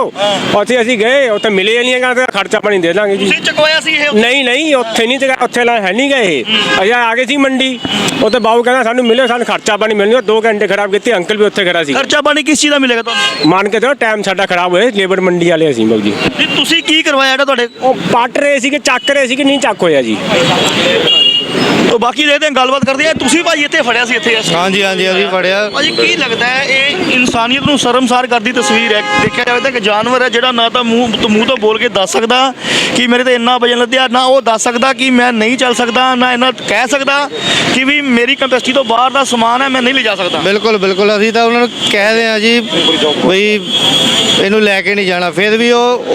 ਉੱਥੇ ਅਸੀਂ ਗਏ ਉੱਥੇ ਮਿਲੇ ਨਹੀਂ ਹੈਗਾ ਤੇ ਖਰਚਾ ਪਾਣੀ ਦੇ ਦਾਂਗੇ ਜੀ। ਤੁਸੀਂ ਚਕਵਾਇਆ ਸੀ ਇਹ? ਨਹੀਂ ਨਹੀਂ ਉੱਥੇ ਨਹੀਂ ਤੇ ਉੱਥੇ ਲਾ ਹੈ ਨਹੀਂ ਗਏ ਅਸੀਂ ਆ ਗਏ ਸੀ ਮੰਡੀ। ਉੱਥੇ ਬਾਬੂ ਕਹਿੰਦਾ ਸਾਨੂੰ ਮਿਲਿਓ ਸਾਨੂੰ ਖਰਚਾ ਪਾਣੀ ਮਿਲਣਾ 2 ਘੰਟੇ ਖਰਾਬ ਕੀਤੇ ਅੰਕਲ ਵੀ ਉੱਥੇ ਖੜਾ ਸੀ। ਖਰਚਾ ਪਾਣੀ ਕਿਸ ਚੀਜ਼ ਦਾ ਮਿਲੇਗਾ ਤੁਹਾਨੂੰ? ਮੰਨ ਕੇ ਚਲੋ ਟਾਈਮ ਸਾਡਾ ਖਰਾਬ ਹੋਇਆ ਲੇਬਰ ਮੰਡੀ ਵਾਲੇ ਅਸੀਂ ਬਾਬੂ ਜੀ। ਤੁਸੀਂ ਕੀ ਕਰਵਾਇਆ ਜਿਹੜਾ ਤੁਹਾਡੇ ਉਹ ਪੱਟ ਰਹੇ ਸੀ ਕਿ ਚੱਕ ਰਹੇ ਸੀ ਕਿ ਨਹੀਂ ਚੱਕ ਹੋਇਆ ਜੀ। ਉਹ ਬਾਕੀ ਦੇਖਦੇ ਹਾਂ ਗੱਲਬਾਤ ਕਰਦੇ ਆ। ਤੁਸੀਂ ਭਾਜੀ ਇੱਥੇ ਫੜਿਆ ਸੀ ਇੱਥੇ ਹਾਂਜੀ ਹਾਂਜੀ ਅਸੀਂ ਫੜਿਆ। ਭਾਜੀ ਕੀ ਲੱਗਦਾ ਹੈ ਇਹ ਇਨਸਾਨੀਅਤ ਨੂੰ ਸ਼ਰਮਸਾਰ ਕਰਦੀ ਤਸਵੀਰ ਹੈ? ਦੇਖਿਆ ਜਾਵੇ ਤਾਂ ਇੱਕ ਜਾਨਵਰ ਹੈ ਜਿਹੜਾ ਨਾ ਤਾਂ ਮੂੰਹ ਤੋਂ ਮੂੰਹ ਤੋਂ ਬੋਲ ਕੇ ਦੱਸ ਸਕਦਾ ਕਿ ਮੇਰੇ ਤੇ ਇੰਨਾ ਵਜਨ ਲੱਦਿਆ ਨਾ ਉਹ ਦੱਸ ਸਕਦਾ ਕਿ ਮੈਂ ਨਹੀਂ ਚੱਲ ਸਕਦਾ ਨਾ ਇਹਨਾਂ ਕਹਿ ਸਕਦਾ ਕਿ ਵੀ ਮੇਰੀ ਕੰਪੈਸਿਟੀ ਤੋਂ ਬਾਹਰ ਦਾ ਸਮਾਨ ਹੈ ਮੈਂ ਨਹੀਂ ਲਿਜਾ ਸਕਦਾ। ਬਿਲਕੁਲ ਬਿਲਕੁਲ ਅਸੀਂ ਤਾਂ ਉਹਨਾਂ ਨੂੰ ਕਹਿ ਆ ਜੀ ਬਈ ਇਹਨੂੰ ਲੈ ਕੇ ਨਹੀਂ ਜਾਣਾ। ਫਿਰ ਵੀ ਉਹ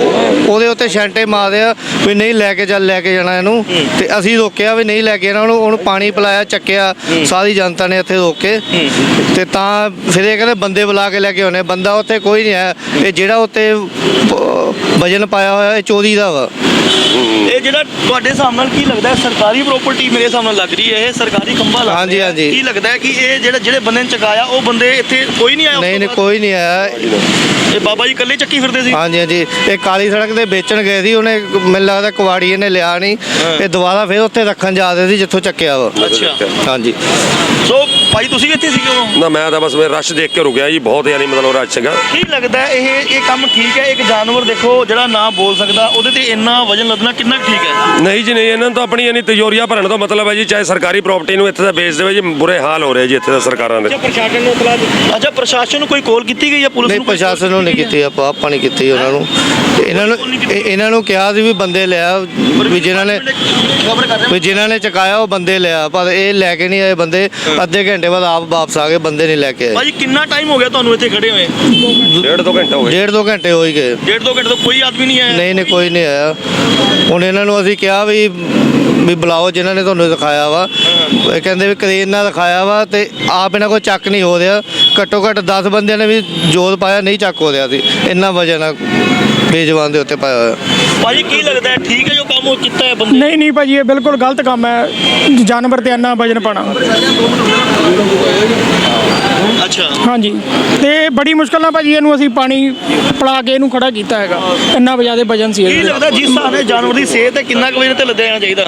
ਉਹਦੇ ਉੱਤੇ ਛਾਂਟੇ ਮਾਰਦੇ ਆ ਵੀ ਨਹੀਂ ਲੈ ਕੇ ਚੱਲ ਲੈ ਕੇ ਜਾਣਾ ਇਹਨੂੰ। ਤੇ ਅਸੀਂ ਰੋਕਿਆ ਵੀ ਨਹੀਂ ਲੈ ਕੇ ਜਾਣਾ ਉਹਨੂੰ ਉਹਨੂੰ ਪਾਣੀ ਪਿਲਾਇਆ ਚੱਕਿਆ। ਸਾਰੀ ਜਨਤਾ ਨੇ ਇੱਥੇ ਰੋਕ ਕੇ। ਤੇ ਤਾਂ ਫਿਰ ਇਹ ਕਹਿੰਦੇ ਬੰਦੇ ਬੁਲਾ ਕੇ ਲੈ ਕੇ ਆਉਣੇ। ਬੰਦਾ ਉੱਥੇ ਕੋਈ ਨਹੀਂ ਹੈ। ਇਹ ਜਿਹੜਾ ਉੱਤੇ ਵਜਨ ਪਾਇਆ ਹੋਇਆ ਇਹ ਚੋਰੀ ਦਾ ਵਾ। ਇਹ ਜਿਹੜਾ ਤੁਹਾਡੇ ਨਾਲ ਕੀ ਲੱਗਦਾ ਹੈ? ਸਰਕਾਰੀ ਪ੍ਰਾਪਰਟੀ ਮੇਰੇ ਨਾਲ ਲੱਗ ਰਹੀ ਹੈ। ਇਹ ਸਰਕਾਰੀ ਖੰਭਾ ਲੱਗ ਹਾਂਜੀ, ਰਿਹਾ ਹੈ। ਹਾਂਜੀ। ਕੀ ਲੱਗਦਾ ਹੈ ਕਿ ਇਹ ਜਿਹੜਾ ਜਿਹੜੇ ਬੰਦੇ ਨੇ ਚਕਾਇਆ ਉਹ ਬੰਦੇ ਇੱਥੇ ਕੋਈ ਨਹੀਂ ਆਇਆ ਨਹੀਂ ਨਹੀਂ? ਕੋਈ ਨਹੀਂ ਆਇਆ। ਇਹ ਬਾਬਾ ਜੀ ਇਕੱਲੇ ਚੱਕੀ ਫਿਰਦੇ ਸੀ? ਹਾਂਜੀ ਹਾਂਜੀ। ਇਹ ਕਾਲੀ ਸੜਕ ਤੇ ਵੇਚਣ ਗਏ ਸੀ। ਉਹਨੇ ਮੈਨੂੰ ਲੱਗਦਾ ਕੁਵਾੜੀ ਇਹਨੇ ਲਿਆ ਨਹੀਂ। ਇਹ ਦੁਬਾਰਾ ਫਿਰ ਉੱਥੇ ਰੱਖਣ ਜਾ ਰਹੇ ਸੀ। ਜਿੱਥੋਂ ਚੱਕਿਆ ਵਾ। ਅੱਛਾ। ਹਾਂਜੀ। ਸੋ ਭਾਈ ਤੁਸੀਂ ਵੀ ਇੱਥੇ ਸੀਗੇ ਉਦੋਂ? ਨਾ ਮੈਂ ਤਾਂ ਬਸ ਮੈਂ ਰਸ਼ ਦੇਖ ਕੇ ਰੁਕਿਆ ਜੀ ਬਹੁਤ ਯਾਨੀ ਮਤਲਬ ਰਸ਼ ਸੀਗਾ। ਕੀ ਲੱਗਦਾ ਹੈ ਇਹ ਇਹ ਕੰਮ ਠੀਕ ਹੈ? ਇੱਕ ਜਾਨਵਰ ਦੇਖੋ ਜਿਹੜਾ ਨਾ ਬੋਲ ਸਕਦਾ ਉਹਦੇ ਤੇ ਇੰਨਾ ਵਜਨ ਲੱਦਣਾ ਕਿੰਨਾ ਕੁ ਠੀਕ ਹੈ? ਨਹੀਂ ਜੀ ਨਹੀਂ ਇਹਨਾਂ ਨੂੰ ਤਾਂ ਆਪਣੀ ਯਾਨੀ ਤਿਜੋਰੀਆਂ ਭਰਨ ਤੋਂ ਮਤਲਬ ਹੈ ਜੀ ਚਾਹੇ ਸਰਕਾਰੀ ਪ੍ਰਾਪਰਟੀ ਨੂੰ ਇੱਥੇ ਦਾ ਵੇਚ ਦੇਵੇ ਜੀ ਬੁਰੇ ਹਾਲ ਹੋ ਰਹੇ ਜੀ ਇੱਥੇ ਦਾ ਸਰਕਾਰਾਂ ਦੇ। ਪ੍ਰਸ਼ਾਸਨ ਨੂੰ ਇਤਲਾਹ ਅੱਛਾ ਪ੍ਰਸ਼ਾਸਨ ਨੂੰ ਕੋਈ ਕਾਲ ਕੀਤੀ ਗਈ ਹੈ ਪੁਲਿਸ ਨਹੀਂ ਨੂੰ? ਕੋਈ- ਪ੍ਰਸ਼ਾਸਨ ਨੂੰ ਨਹੀਂ ਕੀਤੀ ਆਪਾਂ ਆਪਾਂ ਨਹੀਂ ਕੀਤੀ ਉਹਨਾਂ ਨੂੰ। ਤੇ ਇਹਨਾਂ ਨੂੰ ਇਹ- ਇਹਨਾਂ ਨੂੰ ਕਿਹਾ ਸੀ ਵੀ ਬੰਦੇ ਲਿਆ ਵੀ ਜਿਨ੍ਹਾਂ ਨੇ ਖਬਰ ਕਰ ਰਹੇ ਵੀ ਜਿਨ੍ਹਾਂ ਨੇ ਚਕਾਇਆ ਉਹ ਬੰਦੇ ਲਿਆ ਪਰ ਇਹ ਲੈ ਕੇ ਨਹੀਂ ਆਏ ਬੰਦੇ। ਅੱਧੇ ਘੰਟੇ ਬਾਅਦ ਆਪ ਵਾਪਸ ਆ ਗਏ ਬੰਦੇ ਨਹੀਂ ਲੈ ਕੇ ਆਏ। ਭਾਜੀ ਕਿੰਨਾ ਟਾਈਮ ਹੋ ਗਿਆ ਤੁਹਾਨੂੰ ਇੱਥੇ ਖੜੇ ਹੋਏ? ਡੇਢ ਦੋ ਘੰਟੇ ਹੋ ਗਏ। ਡੇਢ ਦੋ ਘੰਟੇ ਹੋ ਹੀ ਗਏ। ਡੇਢ ਦੋ ਘੰਟੇ ਤੋਂ ਕੋਈ ਆਦਮੀ ਨਹੀਂ ਆਇਆ। ਨਹੀਂ ਨਹੀਂ ਕੋਈ ਨਹੀਂ ਆਇਆ। ਹੁਣ ਇਹਨਾਂ ਨੂੰ ਅਸੀਂ ਕਿਹਾ ਵੀ ਵੀ ਬੁਲਾਓ ਜਿਨ੍ਹਾਂ ਨੇ ਤੁਹਾਨੂੰ ਦਿਖਾਇਆ ਵਾ। ਇਹ ਕਹਿੰਦੇ ਵੀ ਕਰੇਨ ਨਾਲ ਦਿਖਾਇਆ ਵਾ ਤੇ ਆਪ ਇਹਨਾਂ ਕੋਲ ਚੱਕ ਨਹੀਂ ਹੋ ਰਿਹਾ। ਘੱਟੋ ਘੱਟ 10 ਬੰਦਿਆਂ ਨੇ ਵੀ ਜੋਤ ਪਾਇਆ ਨਹੀਂ ਚੱਕ ਹੋ ਰਿਹਾ ਸੀ। ਇੰਨਾ ਵਜਨ ਆ ਬੇਜਵਾਨ ਦੇ ਉੱਤੇ ਪਾਇਆ ਹੋਇਆ। ਭਾਜੀ ਕੀ ਲੱਗਦਾ ਹੈ? ਠੀਕ ਹੈ ਜੋ ਕੰਮ ਉਹ ਕੀਤਾ ਹੈ ਬੰਦੇ ਨਹੀਂ ਨਹੀਂ ਭਾਜੀ ਇਹ ਬਿਲਕੁਲ ਗਲਤ ਕੰਮ ਹੈ। ਜਾਨਵਰ ਤੇ ਇੰਨਾ ਵਜਨ ਪਾਣਾ। ਅੱਛਾ। ਹਾਂਜੀ। ਤੇ ਬੜੀ ਮੁਸ਼ਕਲ ਨਾਲ ਭਾਜੀ ਇਹਨੂੰ ਅਸੀਂ ਪਾਣੀ ਪਿਲਾ ਕੇ ਇਹਨੂੰ ਖੜਾ ਕੀਤਾ ਹੈਗਾ। ਇੰਨਾ ਜ਼ਿਆਦਾ ਵਜਨ ਸੀ ਕੀ ਇਹਦਾ ਲੱਗਦਾ ਜਿਸ ਹਿਸਾਬ ਨਾਲ ਜਾਨਵਰ ਦੀ ਸਿਹਤ ਹੈ ਕਿੰਨਾ ਕੁ ਵਜਨ ਤੇ ਲੱਦਿਆ ਜਾਣਾ ਚਾਹੀਦਾ?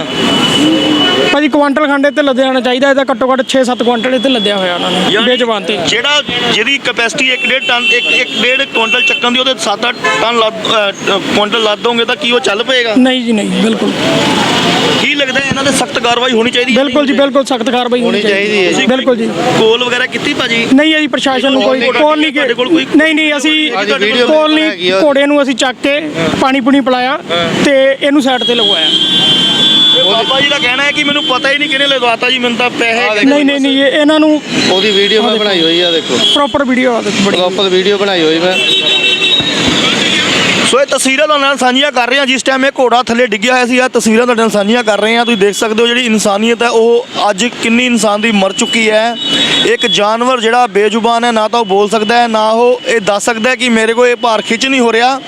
ਭਾਜੀ ਕੁਆਂਟਲ ਖੰਡੇ ਤੇ ਲੱਦਿਆ ਜਾਣਾ ਚਾਹੀਦਾ ਇਹਦਾ ਘੱਟੋ ਘੱਟ 6-7 ਕੁਆਂਟਲ ਇਹ ਤੇ ਲੱਦਿਆ ਹੋਇਆ ਉਹਨਾਂ ਨੇ ਯਾਨੀ ਬੇਜਵਾਨ ਤੇ। ਜਿਹੜਾ ਜਿਹਦੀ ਕੈਪੈਸਿਟੀ 1.5 ਟਨ 1 1.5 ਕੁਇੰਟਲ ਚੱਕਣ ਦੀ ਉਹਦੇ 7-8 ਟਨ ਲੱਦ ਅ, ਕੁਇੰਟਲ ਲੱਦ ਦੋਗੇ ਤਾਂ ਕੀ ਉਹ ਚੱਲ ਪਏਗਾ? ਨਹੀਂ ਜੀ ਨਹੀਂ। ਬਿਲਕੁਲ। ਕੀ ਲੱਗਦਾ ਹੈ ਇਹਨਾਂ ਤੇ ਸਖਤ ਕਾਰਵਾਈ ਹੋਣੀ ਚਾਹੀਦੀ ਹੈ? ਬਿਲਕੁਲ ਜੀ ਬਿਲਕੁਲ ਸਖਤ ਕਾਰਵਾਈ ਹੋਣੀ ਚਾਹੀਦੀ ਹੈ। ਤੁਸੀਂ ਬਿਲਕੁਲ ਜੀ। ਕੋਲ ਵਗੈਰਾ ਕੀਤੀ ਭਾਜੀ? ਨਹੀਂ ਹੈ ਜੀ ਪ੍ਰਸ਼ਾਸਨ ਨੂੰ ਕੋਈ ਕੋਲ ਨਹੀਂ ਤੁਹਾਡੇ ਕੋਲ ਕੋਈ- ਨਹੀਂ ਨਹੀਂ ਅਸੀਂ ਕੋਲ ਨਹੀਂ ਆ। ਘੋੜੇ ਨੂੰ ਅਸੀਂ ਚੱਕ ਕੇ ਪਾਣੀ ਪੁਣੀ ਪਿਲਾਇਆ ਤੇ ਇਹਨੂੰ ਸਾਈਡ ਤੇ ਲਗਵਾਇਆ। ਬਾਬਾ ਜੀ ਦਾ ਕਹਿਣਾ ਹੈ ਕਿ ਮੈਨੂੰ ਪਤਾ ਹੀ ਨਹੀਂ ਕਿਹਨੇ ਲਗਵਾਤਾ ਜੀ ਮੈਨੂੰ ਤਾਂ ਪੈਸੇ ਨਹੀਂ ਨਹੀਂ ਨਹੀਂ ਇਹ- ਇਹਨਾਂ ਨੂੰ ਉਹਦੀ ਵੀਡੀਓ ਮੈਂ ਬਣਾਈ ਹੋਈ ਆ ਦੇਖੋ। ਪ੍ਰੋਪਰ ਵੀਡੀਓ ਬੜੀ ਪ੍ਰੋਪਰ ਵੀਡੀਓ ਬਣਾਈ ਹੋਈ ਮੈਂ। ਸੋ ਇਹ ਤਸਵੀਰਾਂ ਤੁਹਾਡੇ ਨਾਲ ਸਾਂਝੀਆਂ ਕਰ ਰਹੇ ਹਾਂ। ਜਿਸ ਟਾਈਮ ਇਹ ਘੋੜਾ ਥੱਲੇ ਡਿੱਗਿਆ ਹੋਇਆ ਸੀ ਇਹ ਤਸਵੀਰਾਂ ਤੁਹਾਡੇ ਨਾਲ ਸਾਂਝੀਆਂ ਕਰ ਰਹੇ ਹਾਂ। ਤੁਸੀਂ ਦੇਖ ਸਕਦੇ ਹੋ ਜਿਹੜੀ ਇਨਸਾਨੀਅਤ ਹੈ, ਉਹ ਅੱਜ ਕਿੰਨੀ ਇਨਸਾਨ ਦੀ ਮਰ ਚੁੱਕੀ ਹੈ। ਇੱਕ ਜਾਨਵਰ ਜਿਹੜਾ ਬੇਜ਼ੁਬਾਨ ਹੈ, ਨਾ ਤਾਂ ਉਹ ਬੋਲ ਸਕਦਾ ਹੈ, ਨਾ ਉਹ ਇਹ ਦੱਸ ਸਕਦਾ ਹੈ ਕਿ ਮੇਰੇ ਕੋਲ ਇਹ ਭਾਰ ਖਿੱਚ ਨਹੀਂ ਹੋ ਰਿਹਾ।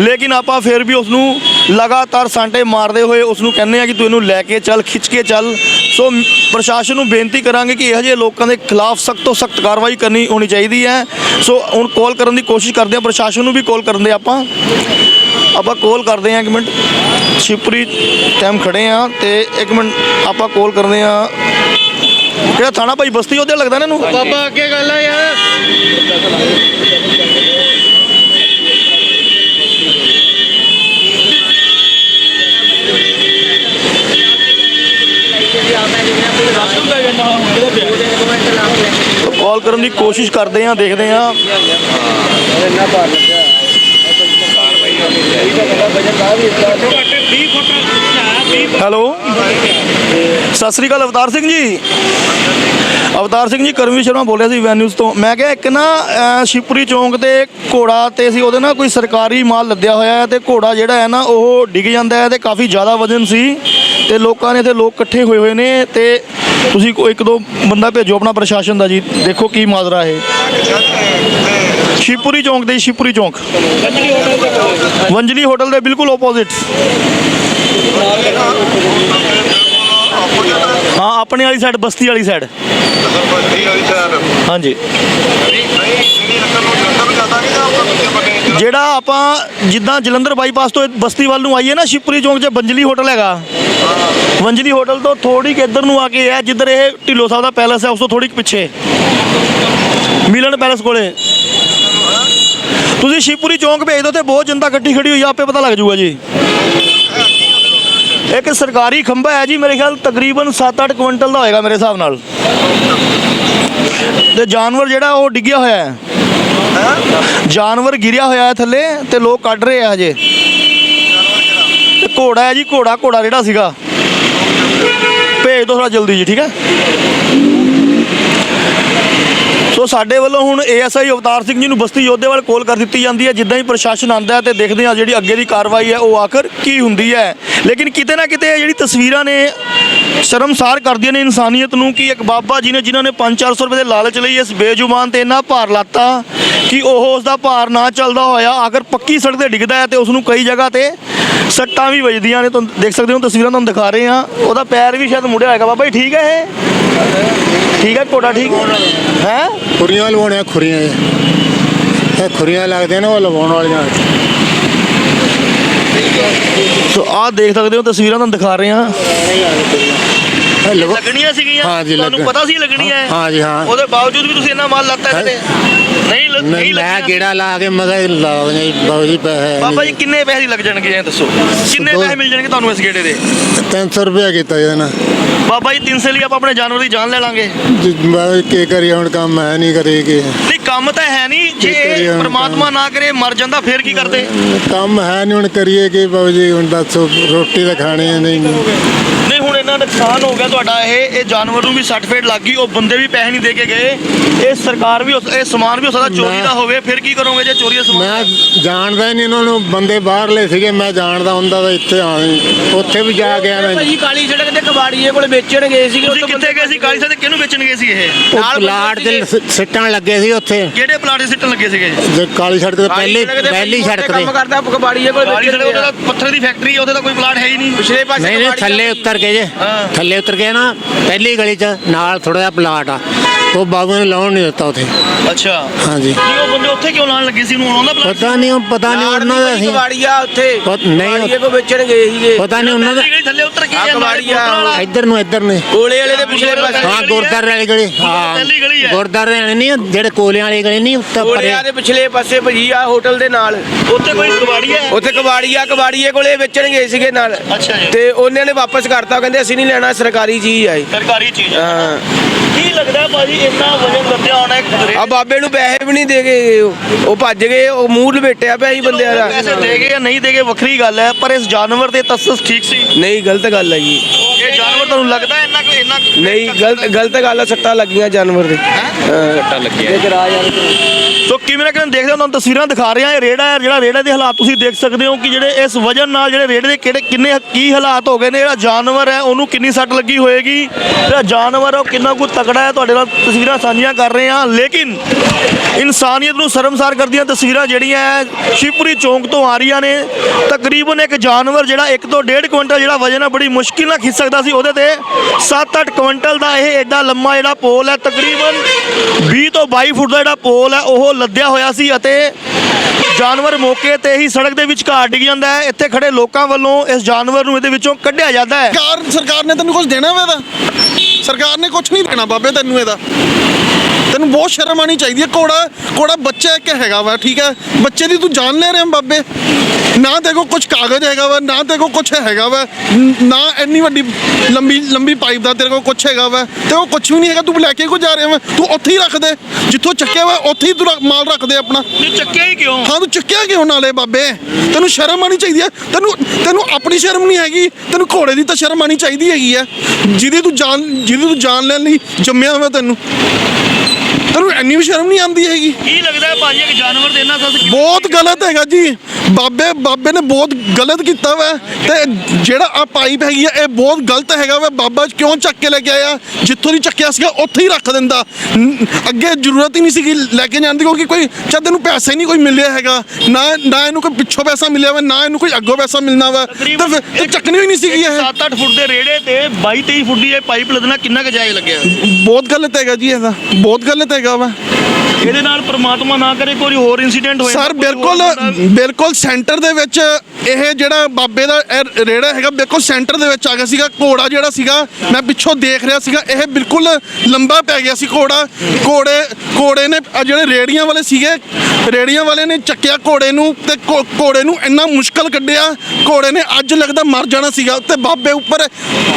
ਲੇਕਿਨ ਆਪਾਂ ਫਿਰ ਵੀ ਉਸ ਨੂੰ ਲਗਾਤਾਰ ਸਾਂਟੇ ਮਾਰਦੇ ਹੋਏ ਉਸ ਨੂੰ ਕਹਿੰਦੇ ਆ ਕਿ ਤੂੰ ਇਹਨੂੰ ਲੈ ਕੇ ਚੱਲ, ਖਿੱਚ ਕੇ ਚੱਲ। ਸੋ ਪ੍ਰਸ਼ਾਸਨ ਨੂੰ ਬੇਨਤੀ ਕਰਾਂਗੇ ਕਿ ਇਹੋ ਜਿਹੇ ਲੋਕਾਂ ਦੇ ਖਿਲਾਫ ਸਖਤ ਤੋਂ ਸਖਤ ਕਾਰਵਾਈ ਕਰਨੀ ਹੋਣੀ ਚਾਹੀਦੀ ਹੈ। ਸੋ ਹੁਣ ਕਾਲ ਕਰਨ ਦੀ ਕੋਸ਼ਿਸ਼ ਕਰਦੇ ਆ, ਪ੍ਰਸ਼ਾਸਨ ਨੂੰ ਵੀ ਕਾਲ ਕਰਨ ਦੇ ਆਪਾਂ। ਆਪਾਂ ਕਾਲ ਕਰਦੇ ਆ ਇੱਕ ਮਿੰਟ। ਸ਼ਿਪਰੀ ਟਾਈਮ ਖੜੇ ਆ ਤੇ ਇੱਕ ਮਿੰਟ ਆਪਾਂ ਕਾਲ ਕਰਦੇ ਆ। ਕਿਹੜਾ ਥਾਣਾ ਭਾਈ, ਬਸਤੀ ਉਹਦੇ ਲੱਗਦਾ ਨਾ ਇਹਨੂੰ? ਬਾਬਾ, ਅੱਗੇ ਗੱਲ ਆ ਯਾਰ। ਕਾਲ ਕਰਨ ਦੀ ਕੋਸ਼ਿਸ਼ ਕਰਦੇ ਆ ਦੇਖਦੇ ਆ ਹੈਲੋ। ਸਤਿ ਸ੍ਰੀ ਅਕਾਲ ਅਵਤਾਰ ਸਿੰਘ ਜੀ। ਅਵਤਾਰ ਸਿੰਘ ਜੀ ਕਰਮਵੀਰ ਸ਼ਰਮਾ ਬੋਲ ਰਿਹਾ ਸੀ ਵੈਨ ਨਿਊਜ਼ ਤੋਂ। ਮੈਂ ਕਿਹਾ ਇੱਕ ਨਾ ਅਹ, ਸ਼ਿਵਪੁਰੀ ਚੌਂਕ ਤੇ ਘੋੜਾ ਤੇ ਸੀ ਉਹਦੇ ਨਾਲ ਕੋਈ ਸਰਕਾਰੀ ਮਾਲ ਲੱਦਿਆ ਹੋਇਆ ਹੈ ਤੇ ਘੋੜਾ ਜਿਹੜਾ ਹੈ ਨਾ ਉਹ ਡਿੱਗ ਜਾਂਦਾ ਹੈ ਤੇ ਕਾਫੀ ਜ਼ਿਆਦਾ ਵਜ਼ਨ ਸੀ ਤੇ ਲੋਕਾਂ ਨੇ ਤੇ ਲੋਕ ਇਕੱਠੇ ਹੋਏ ਹੋਏ ਨੇ ਤੇ ਤੁਸੀਂ ਕੋਈ ਇੱਕ ਦੋ ਬੰਦਾ ਭੇਜੋ ਆਪਣਾ ਪ੍ਰਸ਼ਾਸਨ ਦਾ ਜੀ, ਦੇਖੋ ਕੀ ਮਾਜਰਾ ਹੈ ਸ਼ਿਵਪੁਰੀ ਚੌਂਕ ਦੇ ਸ਼ਿਵਪੁਰੀ ਚੌਂਕ। ਵੰਜਲੀ ਹੋਟਲ ਦੇ ਬਿਲਕੁਲ ਆਪੋਜ਼ਿਟ ਹਾਂ, ਆਪਣੇ ਵਾਲੀ ਸਾਈਡ ਬਸਤੀ ਵਾਲੀ ਸਾਈਡ ਹਾਂਜੀ। ਜਿਹੜਾ ਆਪਾਂ ਜਿੱਦਾਂ ਜਲੰਧਰ ਬਾਈਪਾਸ ਤੋਂ ਬਸਤੀ ਵੱਲ ਨੂੰ ਆਈਏ ਨਾ, ਸ਼ਿਵਪੁਰੀ ਚੌਂਕ 'ਚ ਬੰਜਲੀ ਹੋਟਲ ਹੈਗਾ। ਵੰਜਲੀ ਹੋਟਲ ਤੋਂ ਥੋੜੀ ਕਿ ਇੱਧਰ ਨੂੰ ਆ ਕੇ ਹੈ ਜਿੱਧਰ ਇਹ ਢਿੱਲੋ ਸਾਹਿਬ ਦਾ ਪੈਲੇਸ ਹੈ, ਉਸ ਤੋਂ ਥੋੜੀ ਪਿੱਛੇ। ਮਿਲਨ ਪੈਲੇਸ ਕੋਲੇ। ਤੁਸੀਂ ਸ਼ਿਵਪੁਰੀ ਚੌਂਕ ਭੇਜ ਦਿਓ ਤੇ ਬਹੁਤ ਜਨਤਾ ਇਕੱਠੀ ਖੜੀ ਹੋਈ ਆ, ਆਪੇ ਪਤਾ ਲੱਗ ਜਾਊਗਾ ਜੀ। ਇੱਕ ਸਰਕਾਰੀ ਖੰਭਾ ਹੈ ਜੀ, ਮੇਰੇ ਖਿਆਲ ਤਕਰੀਬਨ 7-8 ਕੁਇੰਟਲ ਦਾ ਹੋਏਗਾ ਮੇਰੇ ਹਿਸਾਬ ਨਾਲ। ਤੇ ਜਾਨਵਰ ਜਿਹੜਾ ਉਹ ਡਿੱਗਿਆ ਹੋਇਆ ਹੈ। ਜਾਨਵਰ ਗਿਰਿਆ ਹੋਇਆ ਹੈ ਥੱਲੇ ਤੇ ਲੋਕ ਕੱਢ ਰਹੇ ਆ ਹਜੇ। ਘੋੜਾ ਹੈ ਜੀ, ਘੋੜਾ ਘੋੜਾ ਜਿਹੜਾ ਸੀਗਾ। ਭੇਜ ਦਿਓ ਥੋੜਾ ਜਲਦੀ ਜੀ, ਠੀਕ ਹੈ? ਸੋ ਸਾਡੇ ਵੱਲੋਂ ਹੁਣ ਏਐਸਆਈ ਅਵਤਾਰ ਸਿੰਘ ਜੀ ਨੂੰ ਬਸਤੀ ਯੋਧੇ ਵੱਲ ਕਾਲ ਕਰ ਦਿੱਤੀ ਜਾਂਦੀ ਹੈ। ਜਿੱਦਾਂ ਹੀ ਪ੍ਰਸ਼ਾਸਨ ਆਂਦਾ ਹੈ ਤੇ ਦੇਖਦੇ ਹਾਂ ਜਿਹੜੀ ਅੱਗੇ ਦੀ ਕਾਰਵਾਈ ਹੈ, ਉਹ ਆਖਰ ਕੀ ਹੁੰਦੀ ਹੈ। ਲੇਕਿਨ ਕਿਤੇ ਨਾ ਕਿਤੇ ਜਿਹੜੀ ਤਸਵੀਰਾਂ ਨੇ ਸ਼ਰਮਸਾਰ ਕਰਦੀਆਂ ਨੇ ਇਨਸਾਨੀਅਤ ਨੂੰ ਕਿ ਇੱਕ ਬਾਬਾ ਜੀ ਨੇ ਜਿਨ੍ਹਾਂ ਨੇ 5-400 ਰੁਪਏ ਦੇ ਲਾਲਚ ਲਈ ਇਸ ਬੇਜੁਬਾਨ ਤੇ ਇੰਨਾ ਭਾਰ ਲਾਤਾ ਕਿ ਉਹ ਉਸ ਦਾ ਭਾਰ ਨਾ ਚੱਲਦਾ ਹੋਇਆ, ਆਖਰ ਪੱਕੀ ਸੜਕ ਤੇ ਡਿੱਗਦਾ ਹੈ ਤੇ ਉਸ ਨੂੰ ਕਈ ਜਗ੍ਹਾ ਤੇ ਸੱਟਾਂ ਵੀ ਵੱਜਦੀਆਂ ਨੇ ਤੁਹਾਨੂੰ ਦੇਖ ਸਕਦੇ ਹੋ ਤਸਵੀਰਾਂ ਤੁਹਾਨੂੰ ਦਿਖਾ ਰਹੇ ਹਾਂ। ਉਹਦਾ ਪੈਰ ਵੀ ਸ਼ਾਇਦ ਮੁੜਿਆ ਹੋਏਗਾ। ਬਾਬਾ ਜੀ ਠੀਕ ਹੈ ਇਹ? ਠੀਕ ਹੈ ਘੋੜਾ ਠੀਕ? ਹੈ? ਖੁਰੀਆਂ ਲਵਾਉਣੀਆਂ ਖੁਰੀਆਂ ਇਹ। ਇਹ ਖੁਰੀਆਂ ਲੱਗਦੇ ਨੇ ਉਹ ਲਵਾਉਣ ਵਾਲੀਆਂ। ਸੋ ਆਹ ਦੇਖ ਸਕਦੇ ਹੋ ਤਸਵੀਰਾਂ ਤੁਹਾਨੂੰ ਦਿਖਾ ਰਹੇ ਹਾਂ। ਲਗੋ- ਲੱਗਣੀਆਂ ਸੀਗੀਆਂ। ਹਾਂ ਜੀ, ਤੁਹਾਨੂੰ ਪਤਾ ਸੀ ਲੱਗਣੀਆਂ ਹੈ? ਹਾਂ ਜੀ, ਹਾਂ। ਉਹਦੇ ਬਾਵਜੂਦ ਵੀ ਤੁਸੀਂ ਇੰਨਾ ਮਾਲ ਲੱਤਾ ਇਹਦੇ ਤੇ ਨਹੀਂ ਨਹੀਂ ਮੈਂ ਲੱਗੀਆਂ। ਗੇੜਾ ਲਾ ਕੇ ਮੈਂ ਕਿਹਾ ਲਾ ਦਿੰਦੇ ਜੀ ਬਾਬੂ ਜੀ ਪੈਸੇ ਬਾਬਾ ਜੀ ਕਿੰਨੇ ਪੈਸੇ ਦੀ ਲੱਗ ਜਾਣਗੇ ਇਹ ਦੱਸੋ? ਕਿੰਨੇ ਦੋ- ਪੈਸੇ ਮਿਲ ਜਾਣਗੇ ਤੁਹਾਨੂੰ ਇਸ ਗੇੜੇ ਦੇ? 300 ਰੁਪਏ ਕੀਤਾ ਜੀ ਨਾ ਬਾਬਾ ਜੀ 300 ਲਈ ਆਪਾਂ ਆਪਣੇ ਜਾਨਵਰ ਦੀ ਜਾਨ ਲੈ ਲਾਂਗੇ। ਮੈਂ ਕੀ ਕਰੀ ਹੁਣ ਕੰਮ ਹੈ ਨਹੀਂ ਕਰੀ ਕਿ। ਨਹੀਂ ਕੰਮ ਤਾਂ ਹੈ ਨਹੀਂ। ਜੇ ਪ੍ਰਮਾਤਮਾ ਨਾ ਕਰੇ ਮਰ ਜਾਂਦਾ ਫੇਰ ਕੀ ਕਰਦੇ? ਕੰਮ ਹੈ ਨਹੀਂ ਹੁਣ ਕਰੀਏ ਕਿ ਬਾਬੂ ਜੀ ਹੁਣ ਦੱਸੋ ਰੋਟੀ ਤਾਂ ਖਾਣੀ ਹੈ ਨਹੀਂ। ਇੰਨਾ ਨੁਕਸਾਨ ਹੋ ਗਿਆ ਤੁਹਾਡਾ? ਇਹ ਇਹ ਜਾਨਵਰ ਨੂੰ ਵੀ ਸਰਟੀਫਿਕੇਟ ਲੱਗ ਗਈ ਉਹ ਬੰਦੇ ਵੀ ਪੈਸੇ ਨਹੀਂ ਦੇ ਕੇ ਗਏ। ਇਹ ਸਰਕਾਰ ਵੀ ਉਸ- ਇਹ ਸਮਾਨ ਵੀ ਹੋ ਸਕਦਾ ਚੋਰੀ ਦਾ ਹੋਵੇ ਫਿਰ ਕੀ ਕਰੋਗੇ ਜੇ ਚੋਰੀ ਦਾ ਸਮਾਨ ਮੈਂ ਜਾਣਦਾ ਹੀ ਨਹੀਂ ਇਹਨਾਂ ਨੂੰ ਬੰਦੇ ਬਾਹਰਲੇ ਸੀਗੇ ਮੈਂ ਜਾਣਦਾ ਹੁੰਦਾ ਤਾਂ ਇੱਥੇ ਆ ਉੱਥੇ ਵੀ ਜਾ ਕੇ ਆਇਆ ਭਾਜੀ ਕਾਲੀ ਸੜਕ ਤੇ ਕਬਾੜੀਏ ਕੋਲ ਵੇਚਣ ਗਏ ਸੀਗੇ ਤੁਸੀਂ ਕਿੱਥੇ ਗਏ ਸੀ? ਕਾਲੀ ਸਾਹਿਬ ਤੇ ਕਿਹਨੂੰ ਵੇਚਣ ਗਏ ਸੀ ਇਹ? ਉਹ ਪਲਾਟ ਦੇ ਸ- ਸਿੱਟਣ ਲੱਗੇ ਸੀ ਉੱਥੇ। ਕਿਹੜੇ ਪਲਾਟ ਦੇ ਸਿੱਟਣ ਲੱਗੇ ਸੀਗੇ? ਜੇ ਕਾਲੀ ਸੜਕ ਤੇ ਪਹਿਲੀ ਪਹਿਲੀ ਸੜਕ ਤੇ। ਕੰਮ ਕਰਦਾ ਕਬਾੜੀਏ ਕੋਲ ਕਾਲੀ ਵੇਚਣ ਸੜਕ ਉਹਦਾ ਪੱਥਰ ਦੀ ਫੈਕਟਰੀ ਹੈ ਉਹਦੇ ਤਾਂ ਕੋਈ ਪਲਾਟ ਹੈ ਹੀ ਨਹੀਂ। ਪਿਛਲੇ ਪਾਸੇ ਨਹੀਂ ਥੱਲੇ। ਉਤਰ ਕੇ ਜੇ। ਥੱਲੇ ਉਤਰ ਕੇ ਨਾ ਪਹਿਲੀ ਗਲੀ 'ਚ ਨਾਲ ਥੋੜਾ ਜਿਹਾ ਪਲਾਟ ਆ। ਉਹ ਬਾਬੂ ਨੇ ਲਾਉਣ ਨਹੀਂ ਦਿੱਤਾ ਉੱਥੇ। ਅੱਛਾ। ਹਾਂਜੀ। ਉਹ ਬੰਦੇ ਉੱਥੇ ਕਿਉਂ ਲਾਣ ਲੱਗੇ ਸੀ? ਉਹਨੂੰ ਆਉਂਦਾ ਪਤਾ ਨਹੀਂ ਉਹ ਪਤਾ ਨਹੀਂ ਉਹਨਾਂ ਦਾ ਸੀ। ਕਬਾੜੀਆ ਉੱਥੇ। ਪਤ- ਨਹੀਂ। ਕਬਾੜੀਏ ਕੋ ਵੇਚਣ ਗਏ ਸੀਗੇ। ਪਤਾ ਨਹੀਂ ਉਹਨਾਂ ਦਾ ਥੱਲੇ ਉਤਰ ਕੇ ਨਾਲੇ ਕਬਾੜੀਆ। ਇੱਧਰ ਨੂੰ ਇੱਧਰ ਨੇ। ਕੋਲੇ ਵਾਲੇ ਦੇ ਪਿਛਲੇ ਪਾਸੇ। ਹਾਂ ਗੁਰਦਾਰੇ ਵਾਲੀ ਗਲੀ। ਹਾਂ। ਪਹਿਲੀ ਗਲੀ ਹੈ। ਗੁਰਦਾਰੇ ਵਾਲੀ ਨਹੀਂ ਜਿਹੜੇ ਕੋਲਿਆਂ ਵਾਲੀ ਗਲੀ ਨਹੀਂ ਉੱਤੇ ਪਰੇ। ਕੋਲਿਆਂ ਦੇ ਪਿਛਲੇ ਪਾਸੇ ਭਜੀ ਆ ਹੋਟਲ ਦੇ ਨਾਲ। ਉੱਥੇ ਕੋਈ ਕਬਾੜੀ ਹੈ? ਉੱਥੇ ਕਬਾੜੀਆ ਕਬਾੜੀਏ ਕੋਲੇ ਵੇਚਣ ਗਏ ਸੀਗੇ ਨਾਲ। ਅੱਛਾ ਜੀ। ਤੇ ਉਹਨਾਂ ਨੇ ਵਾਪਸ ਕਰਤਾ ਕਹਿੰਦੇ ਅਸੀਂ ਨਹੀਂ ਲੈਣਾ ਸਰਕਾਰੀ ਚੀਜ਼ ਆਈ ਸਰਕਾਰੀ ਚੀਜ਼ ਹੈ। ਹਾਂ। ਕੀ ਲੱਗਦਾ ਭਾਜੀ ਇੰਨਾ ਵਜਨ ਲੱਦਿਆ ਹੋਣਾ ਇੱਕ ਆ ਬਾਬੇ ਨੂੰ ਪੈਸੇ ਵੀ ਨਹੀਂ ਦੇ ਗਏ ਉਹ। ਉਹ ਭੱਜ ਗਏ ਉਹ ਮੂੰਹ ਲਪੇਟਿਆ ਪਿਆ ਸੀ ਬੰਦਿਆਂ ਦਾ। ਪੈਸੇ ਦੇ ਗਏ ਜਾਂ ਨਹੀਂ ਦੇ ਗਏ ਵੱਖਰੀ ਗੱਲ ਹੈ ਪਰ ਇਸ ਜਾਨਵਰ ਦੇ ਤਸਸ ਠੀਕ ਸੀ? ਨਹੀਂ ਗਲਤ ਗੱਲ ਹੈ ਜੀ। ਇਹ ਜਾਨਵਰ ਤੁਹਾਨੂੰ ਲੱਗਦਾ ਇੰਨਾ ਕੁ ਇੰਨਾ ਕੁ- ਨਹੀਂ ਗਲਤ ਗਲਤ ਗੱਲ ਆ ਸੱਟਾਂ ਲੱਗੀਆਂ ਜਾਨਵਰ ਦੇ। ਸੱਟਾਂ ਲੱਗੀਆਂ। ਸੋ ਕਿਵੇਂ ਨਾ ਦੇਖਦੇ ਹੋ ਤੁਹਾਨੂੰ ਤਸਵੀਰਾਂ ਦਿਖਾ ਰਿਹਾ, ਇਹ ਰੇੜਾ ਹੈ, ਜਿਹੜਾ ਰੇੜੇ ਦੇ ਹਾਲਾਤ ਤੁਸੀਂ ਦੇਖ ਸਕਦੇ ਹੋ ਕਿ ਜਿਹੜੇ ਇਸ ਵਜਨ ਨਾਲ ਜਿਹੜੇ ਰੇੜੇ ਦੇ ਕਿਹੜੇ ਕਿੰਨੇ ਕੀ ਹਾਲਾਤ ਹੋ ਗਏ ਨੇ, ਜਿਹੜਾ ਜਾਨਵਰ ਹੈ, ਉਹਨੂੰ ਕਿੰਨੀ ਸੱਟ ਲੱਗੀ ਹੋਏਗੀ, ਜਿਹੜਾ ਜਾਨਵਰ ਹੈ, ਉਹ ਕਿੰਨਾ ਕੁ ਤਕੜਾ ਹੈ, ਤੁਹਾਡੇ ਨਾਲ ਤਸਵੀਰਾਂ ਸਾਂਝੀਆਂ ਕਰ ਰਹੇ ਹਾਂ, ਲੇਕਿਨ ਇਨਸਾਨੀਅਤ ਨੂੰ ਸ਼ਰਮਸਾਰ ਕਰਦੀਆਂ ਤਸਵੀਰਾਂ ਜਿਹੜੀਆਂ ਹੈ, ਸ਼ਿਵਪੁਰੀ ਚੌਂਕ ਤੋਂ ਆ ਰਹੀਆਂ ਨੇ। ਤਕਰੀਬਨ ਇੱਕ ਜਾਨਵਰ ਜਿਹੜਾ 1 ਤੋਂ 1.5 ਕੁਇੰਟਲ ਜਿਹੜਾ ਵਜਨ ਹੈ, ਬੜੀ ਮੁਸ਼ਕਿਲ ਨਾਲ ਖਿੱਚ ਸਕਦਾ ਸੀ, ਉਹਦੇ ਤੇ 7-8 ਕੁਇੰਟਲ ਦਾ ਇਹ ਐਡਾ ਲੰਮਾ ਜਿਹੜਾ ਪੋਲ ਹੈ, ਤਕਰੀਬਨ 20 ਤੋਂ 22 ਫੁੱਟ ਦਾ ਜਿਹੜਾ ਪੋਲ ਹੈ, ਉਹ ਲੱਦਿਆ ਹੋਇਆ ਸੀ ਅਤੇ ਜਾਨਵਰ ਮੌਕੇ ਤੇ ਹੀ ਸੜਕ ਦੇ ਵਿਚਕਾਰ ਡਿੱਗ ਜਾਂਦਾ ਹੈ। ਇੱਥੇ ਖੜੇ ਲੋਕਾਂ ਵੱਲੋਂ ਇਸ ਜਾਨਵਰ ਨੂੰ ਇਹਦੇ ਵਿੱਚੋਂ ਕੱਢਿਆ ਜਾਂਦਾ ਹੈ। ਸਰਕਾਰ ਸਰਕਾਰ ਨੇ ਤੈਨੂੰ ਕੁਝ ਦੇਣਾ ਵਾ ਇਹਦਾ? ਸਰਕਾਰ ਨੇ ਕੁਝ ਨਹੀਂ ਦੇਣਾ ਬਾਬੇ ਤੈਨੂੰ ਇਹਦਾ। ਤੈਨੂੰ ਬਹੁਤ ਸ਼ਰਮ ਆਣੀ ਚਾਹੀਦੀ ਹੈ। ਕੋੜਾ ਕੋੜਾ ਬੱਚਾ ਇੱਕ ਹੈਗਾ ਵਾ ਠੀਕ ਹੈ? ਬੱਚੇ ਦੀ ਤੂੰ ਜਾਨ ਲੈ ਰਿਹਾ ਬਾਬੇ। ਨਾ ਦੇਖੋ ਕੁਝ ਕਾਗਜ਼ ਹੈਗਾ ਵਾ ਨਾ ਦੇਖੋ ਕੁਝ ਹੈਗਾ ਵਾ। ਨ- ਇੰਨੀ ਵੱਡੀ ਲੰਬੀ ਲੰਬੀ ਪਾਈਪ ਦਾ ਤੇਰੇ ਕੋਲ ਕੁਝ ਹੈਗਾ ਵਾ। ਤੇ ਉਹ ਕੁਝ ਵੀ ਨਹੀਂ ਹੈਗਾ ਤੂੰ ਲੈ ਕੇ ਕੋ ਜਾ ਰਿਹਾ ਵਾ? ਤੂੰ ਉੱਥੇ ਹੀ ਰੱਖ ਦੇ। ਜਿੱਥੋਂ ਚੱਕਿਆ ਵਾ ਉੱਥੇ ਹੀ ਤੂੰ ਮਾਲ ਰੱਖ ਦੇ ਆਪਣਾ। ਇਹ ਚੱਕਿਆ ਹੀ ਕਿਉਂ? ਹਾਂ ਤੂੰ ਚੱਕਿਆ ਕਿਉਂ ਨਾਲੇ ਬਾਬੇ? ਤੈਨੂੰ ਸ਼ਰਮ ਆਣੀ ਚਾਹੀਦੀ ਹੈ। ਤੈਨੂੰ ਤੈਨੂੰ ਆਪਣੀ ਸ਼ਰਮ ਨਹੀਂ ਹੈਗੀ। ਤੈਨੂੰ ਘੋੜੇ ਦੀ ਤਾਂ ਸ਼ਰਮ ਆਣੀ ਚਾਹੀਦੀ ਹੈਗੀ ਹੈ। ਜਿਹਦੀ ਤੂੰ ਜਾਨ ਜਿਹਦੀ ਤੂੰ ਜਾਨ ਲੈਣ ਲਈ ਜੰਮਿਆ ਹੋਇਆ ਤੈਨੂੰ। ਤੈਨੂੰ ਇੰਨੀ ਵੀ ਸ਼ਰਮ ਨਹੀਂ ਆਉਂਦੀ ਹੈਗੀ? ਕੀ ਲੱਗਦਾ ਹੈ ਭਾਜੀ ਇੱਕ ਜਾਨਵਰ ਦੇ ਇੰਨਾ ਸਸ ਬਹੁਤ ਗਲਤ ਹੈਗਾ ਜੀ। ਬਾਬੇ ਬਾਬੇ ਨੇ ਬਹੁਤ ਗਲਤ ਕੀਤਾ ਵਾ। ਤੇ ਜਿਹੜਾ ਆ ਪਾਈਪ ਹੈਗੀ ਆ ਇਹ ਬਹੁਤ ਗਲਤ ਹੈਗਾ ਵਾ। ਬਾਬਾ ਕਿਉਂ ਚੱਕ ਕੇ ਲੈ ਕੇ ਆਇਆ? ਜਿੱਥੋਂ ਦੀ ਚੱਕਿਆ ਸੀਗਾ ਉੱਥੇ ਹੀ ਰੱਖ ਦਿੰਦਾ। ਨ- ਅੱਗੇ ਜ਼ਰੂਰਤ ਹੀ ਨਹੀਂ ਸੀਗੀ ਲੈ ਕੇ ਜਾਣ ਦੀ ਕਿਉਂਕਿ ਕੋਈ ਜਦ ਤੈਨੂੰ ਪੈਸਾ ਨਹੀਂ ਕੋਈ ਮਿਲਿਆ ਹੈਗਾ। ਨਾ ਨਾ ਇਹਨੂੰ ਕੋਈ ਪਿੱਛੋਂ ਪੈਸਾ ਮਿਲਿਆ ਵਾ ਨਾ ਇਹਨੂੰ ਕੋਈ ਅੱਗੋਂ ਪੈਸਾ ਮਿਲਣਾ ਵਾ। ਤੇ ਫਿਰ ਤੇ ਚੱਕਣੀ ਹੋਈ ਨਹੀਂ ਸੀਗੀ ਇਹ। 7-8 ਫੁੱਟ ਦੇ ਰੇੜੇ ਤੇ 22-23 ਫੁੱਟ ਦੀ ਇਹ ਪਾਈਪ ਲੱਦਣਾ ਕਿੰਨਾ ਕੁ ਜਾਇਜ਼ ਲੱਗਿਆ? ਬਹੁਤ ਗਲਤ ਹੈਗਾ ਜੀ ਇਹਦਾ। ਬਹੁਤ ਗਲਤ ਹੈਗਾ ਵਾ। ਇਹਦੇ ਨਾਲ ਪ੍ਰਮਾਤਮਾ ਨਾ ਕਰੇ ਕੋਈ ਹੋਰ ਇਨਸੀਡੈਂਟ ਹੋਏ ਸਰ ਬਿਲਕੁਲ ਬਿਲਕੁਲ ਸੈਂਟਰ ਦੇ ਵਿੱਚ ਇਹ ਜਿਹੜਾ ਬਾਬੇ ਦਾ ਰੇੜਾ ਹੈਗਾ ਬਿਲਕੁਲ ਸੈਂਟਰ ਦੇ ਵਿੱਚ ਆ ਗਿਆ ਸੀਗਾ। ਘੋੜਾ ਜਿਹੜਾ ਸੀਗਾ ਮੈਂ ਪਿੱਛੋਂ ਦੇਖ ਰਿਹਾ ਸੀਗਾ। ਇਹ ਬਿਲਕੁਲ ਲੰਬਾ ਪੈ ਗਿਆ ਸੀ ਘੋੜਾ। ਘੋੜੇ ਘੋੜੇ ਨੇ ਜਿਹੜੇ ਰੇੜੀਆਂ ਵਾਲੇ ਸੀਗੇ ਰੇੜੀਆਂ ਵਾਲੇ ਨੇ ਚੱਕਿਆ ਘੋੜੇ ਨੂੰ ਤੇ ਘੋੜੇ ਨੂੰ ਇੰਨਾ ਮੁਸ਼ਕਲ ਕੱਢਿਆ। ਘੋੜੇ ਨੇ ਅੱਜ ਲੱਗਦਾ ਮਰ ਜਾਣਾ ਸੀਗਾ। ਤੇ ਬਾਬੇ ਉੱਪਰ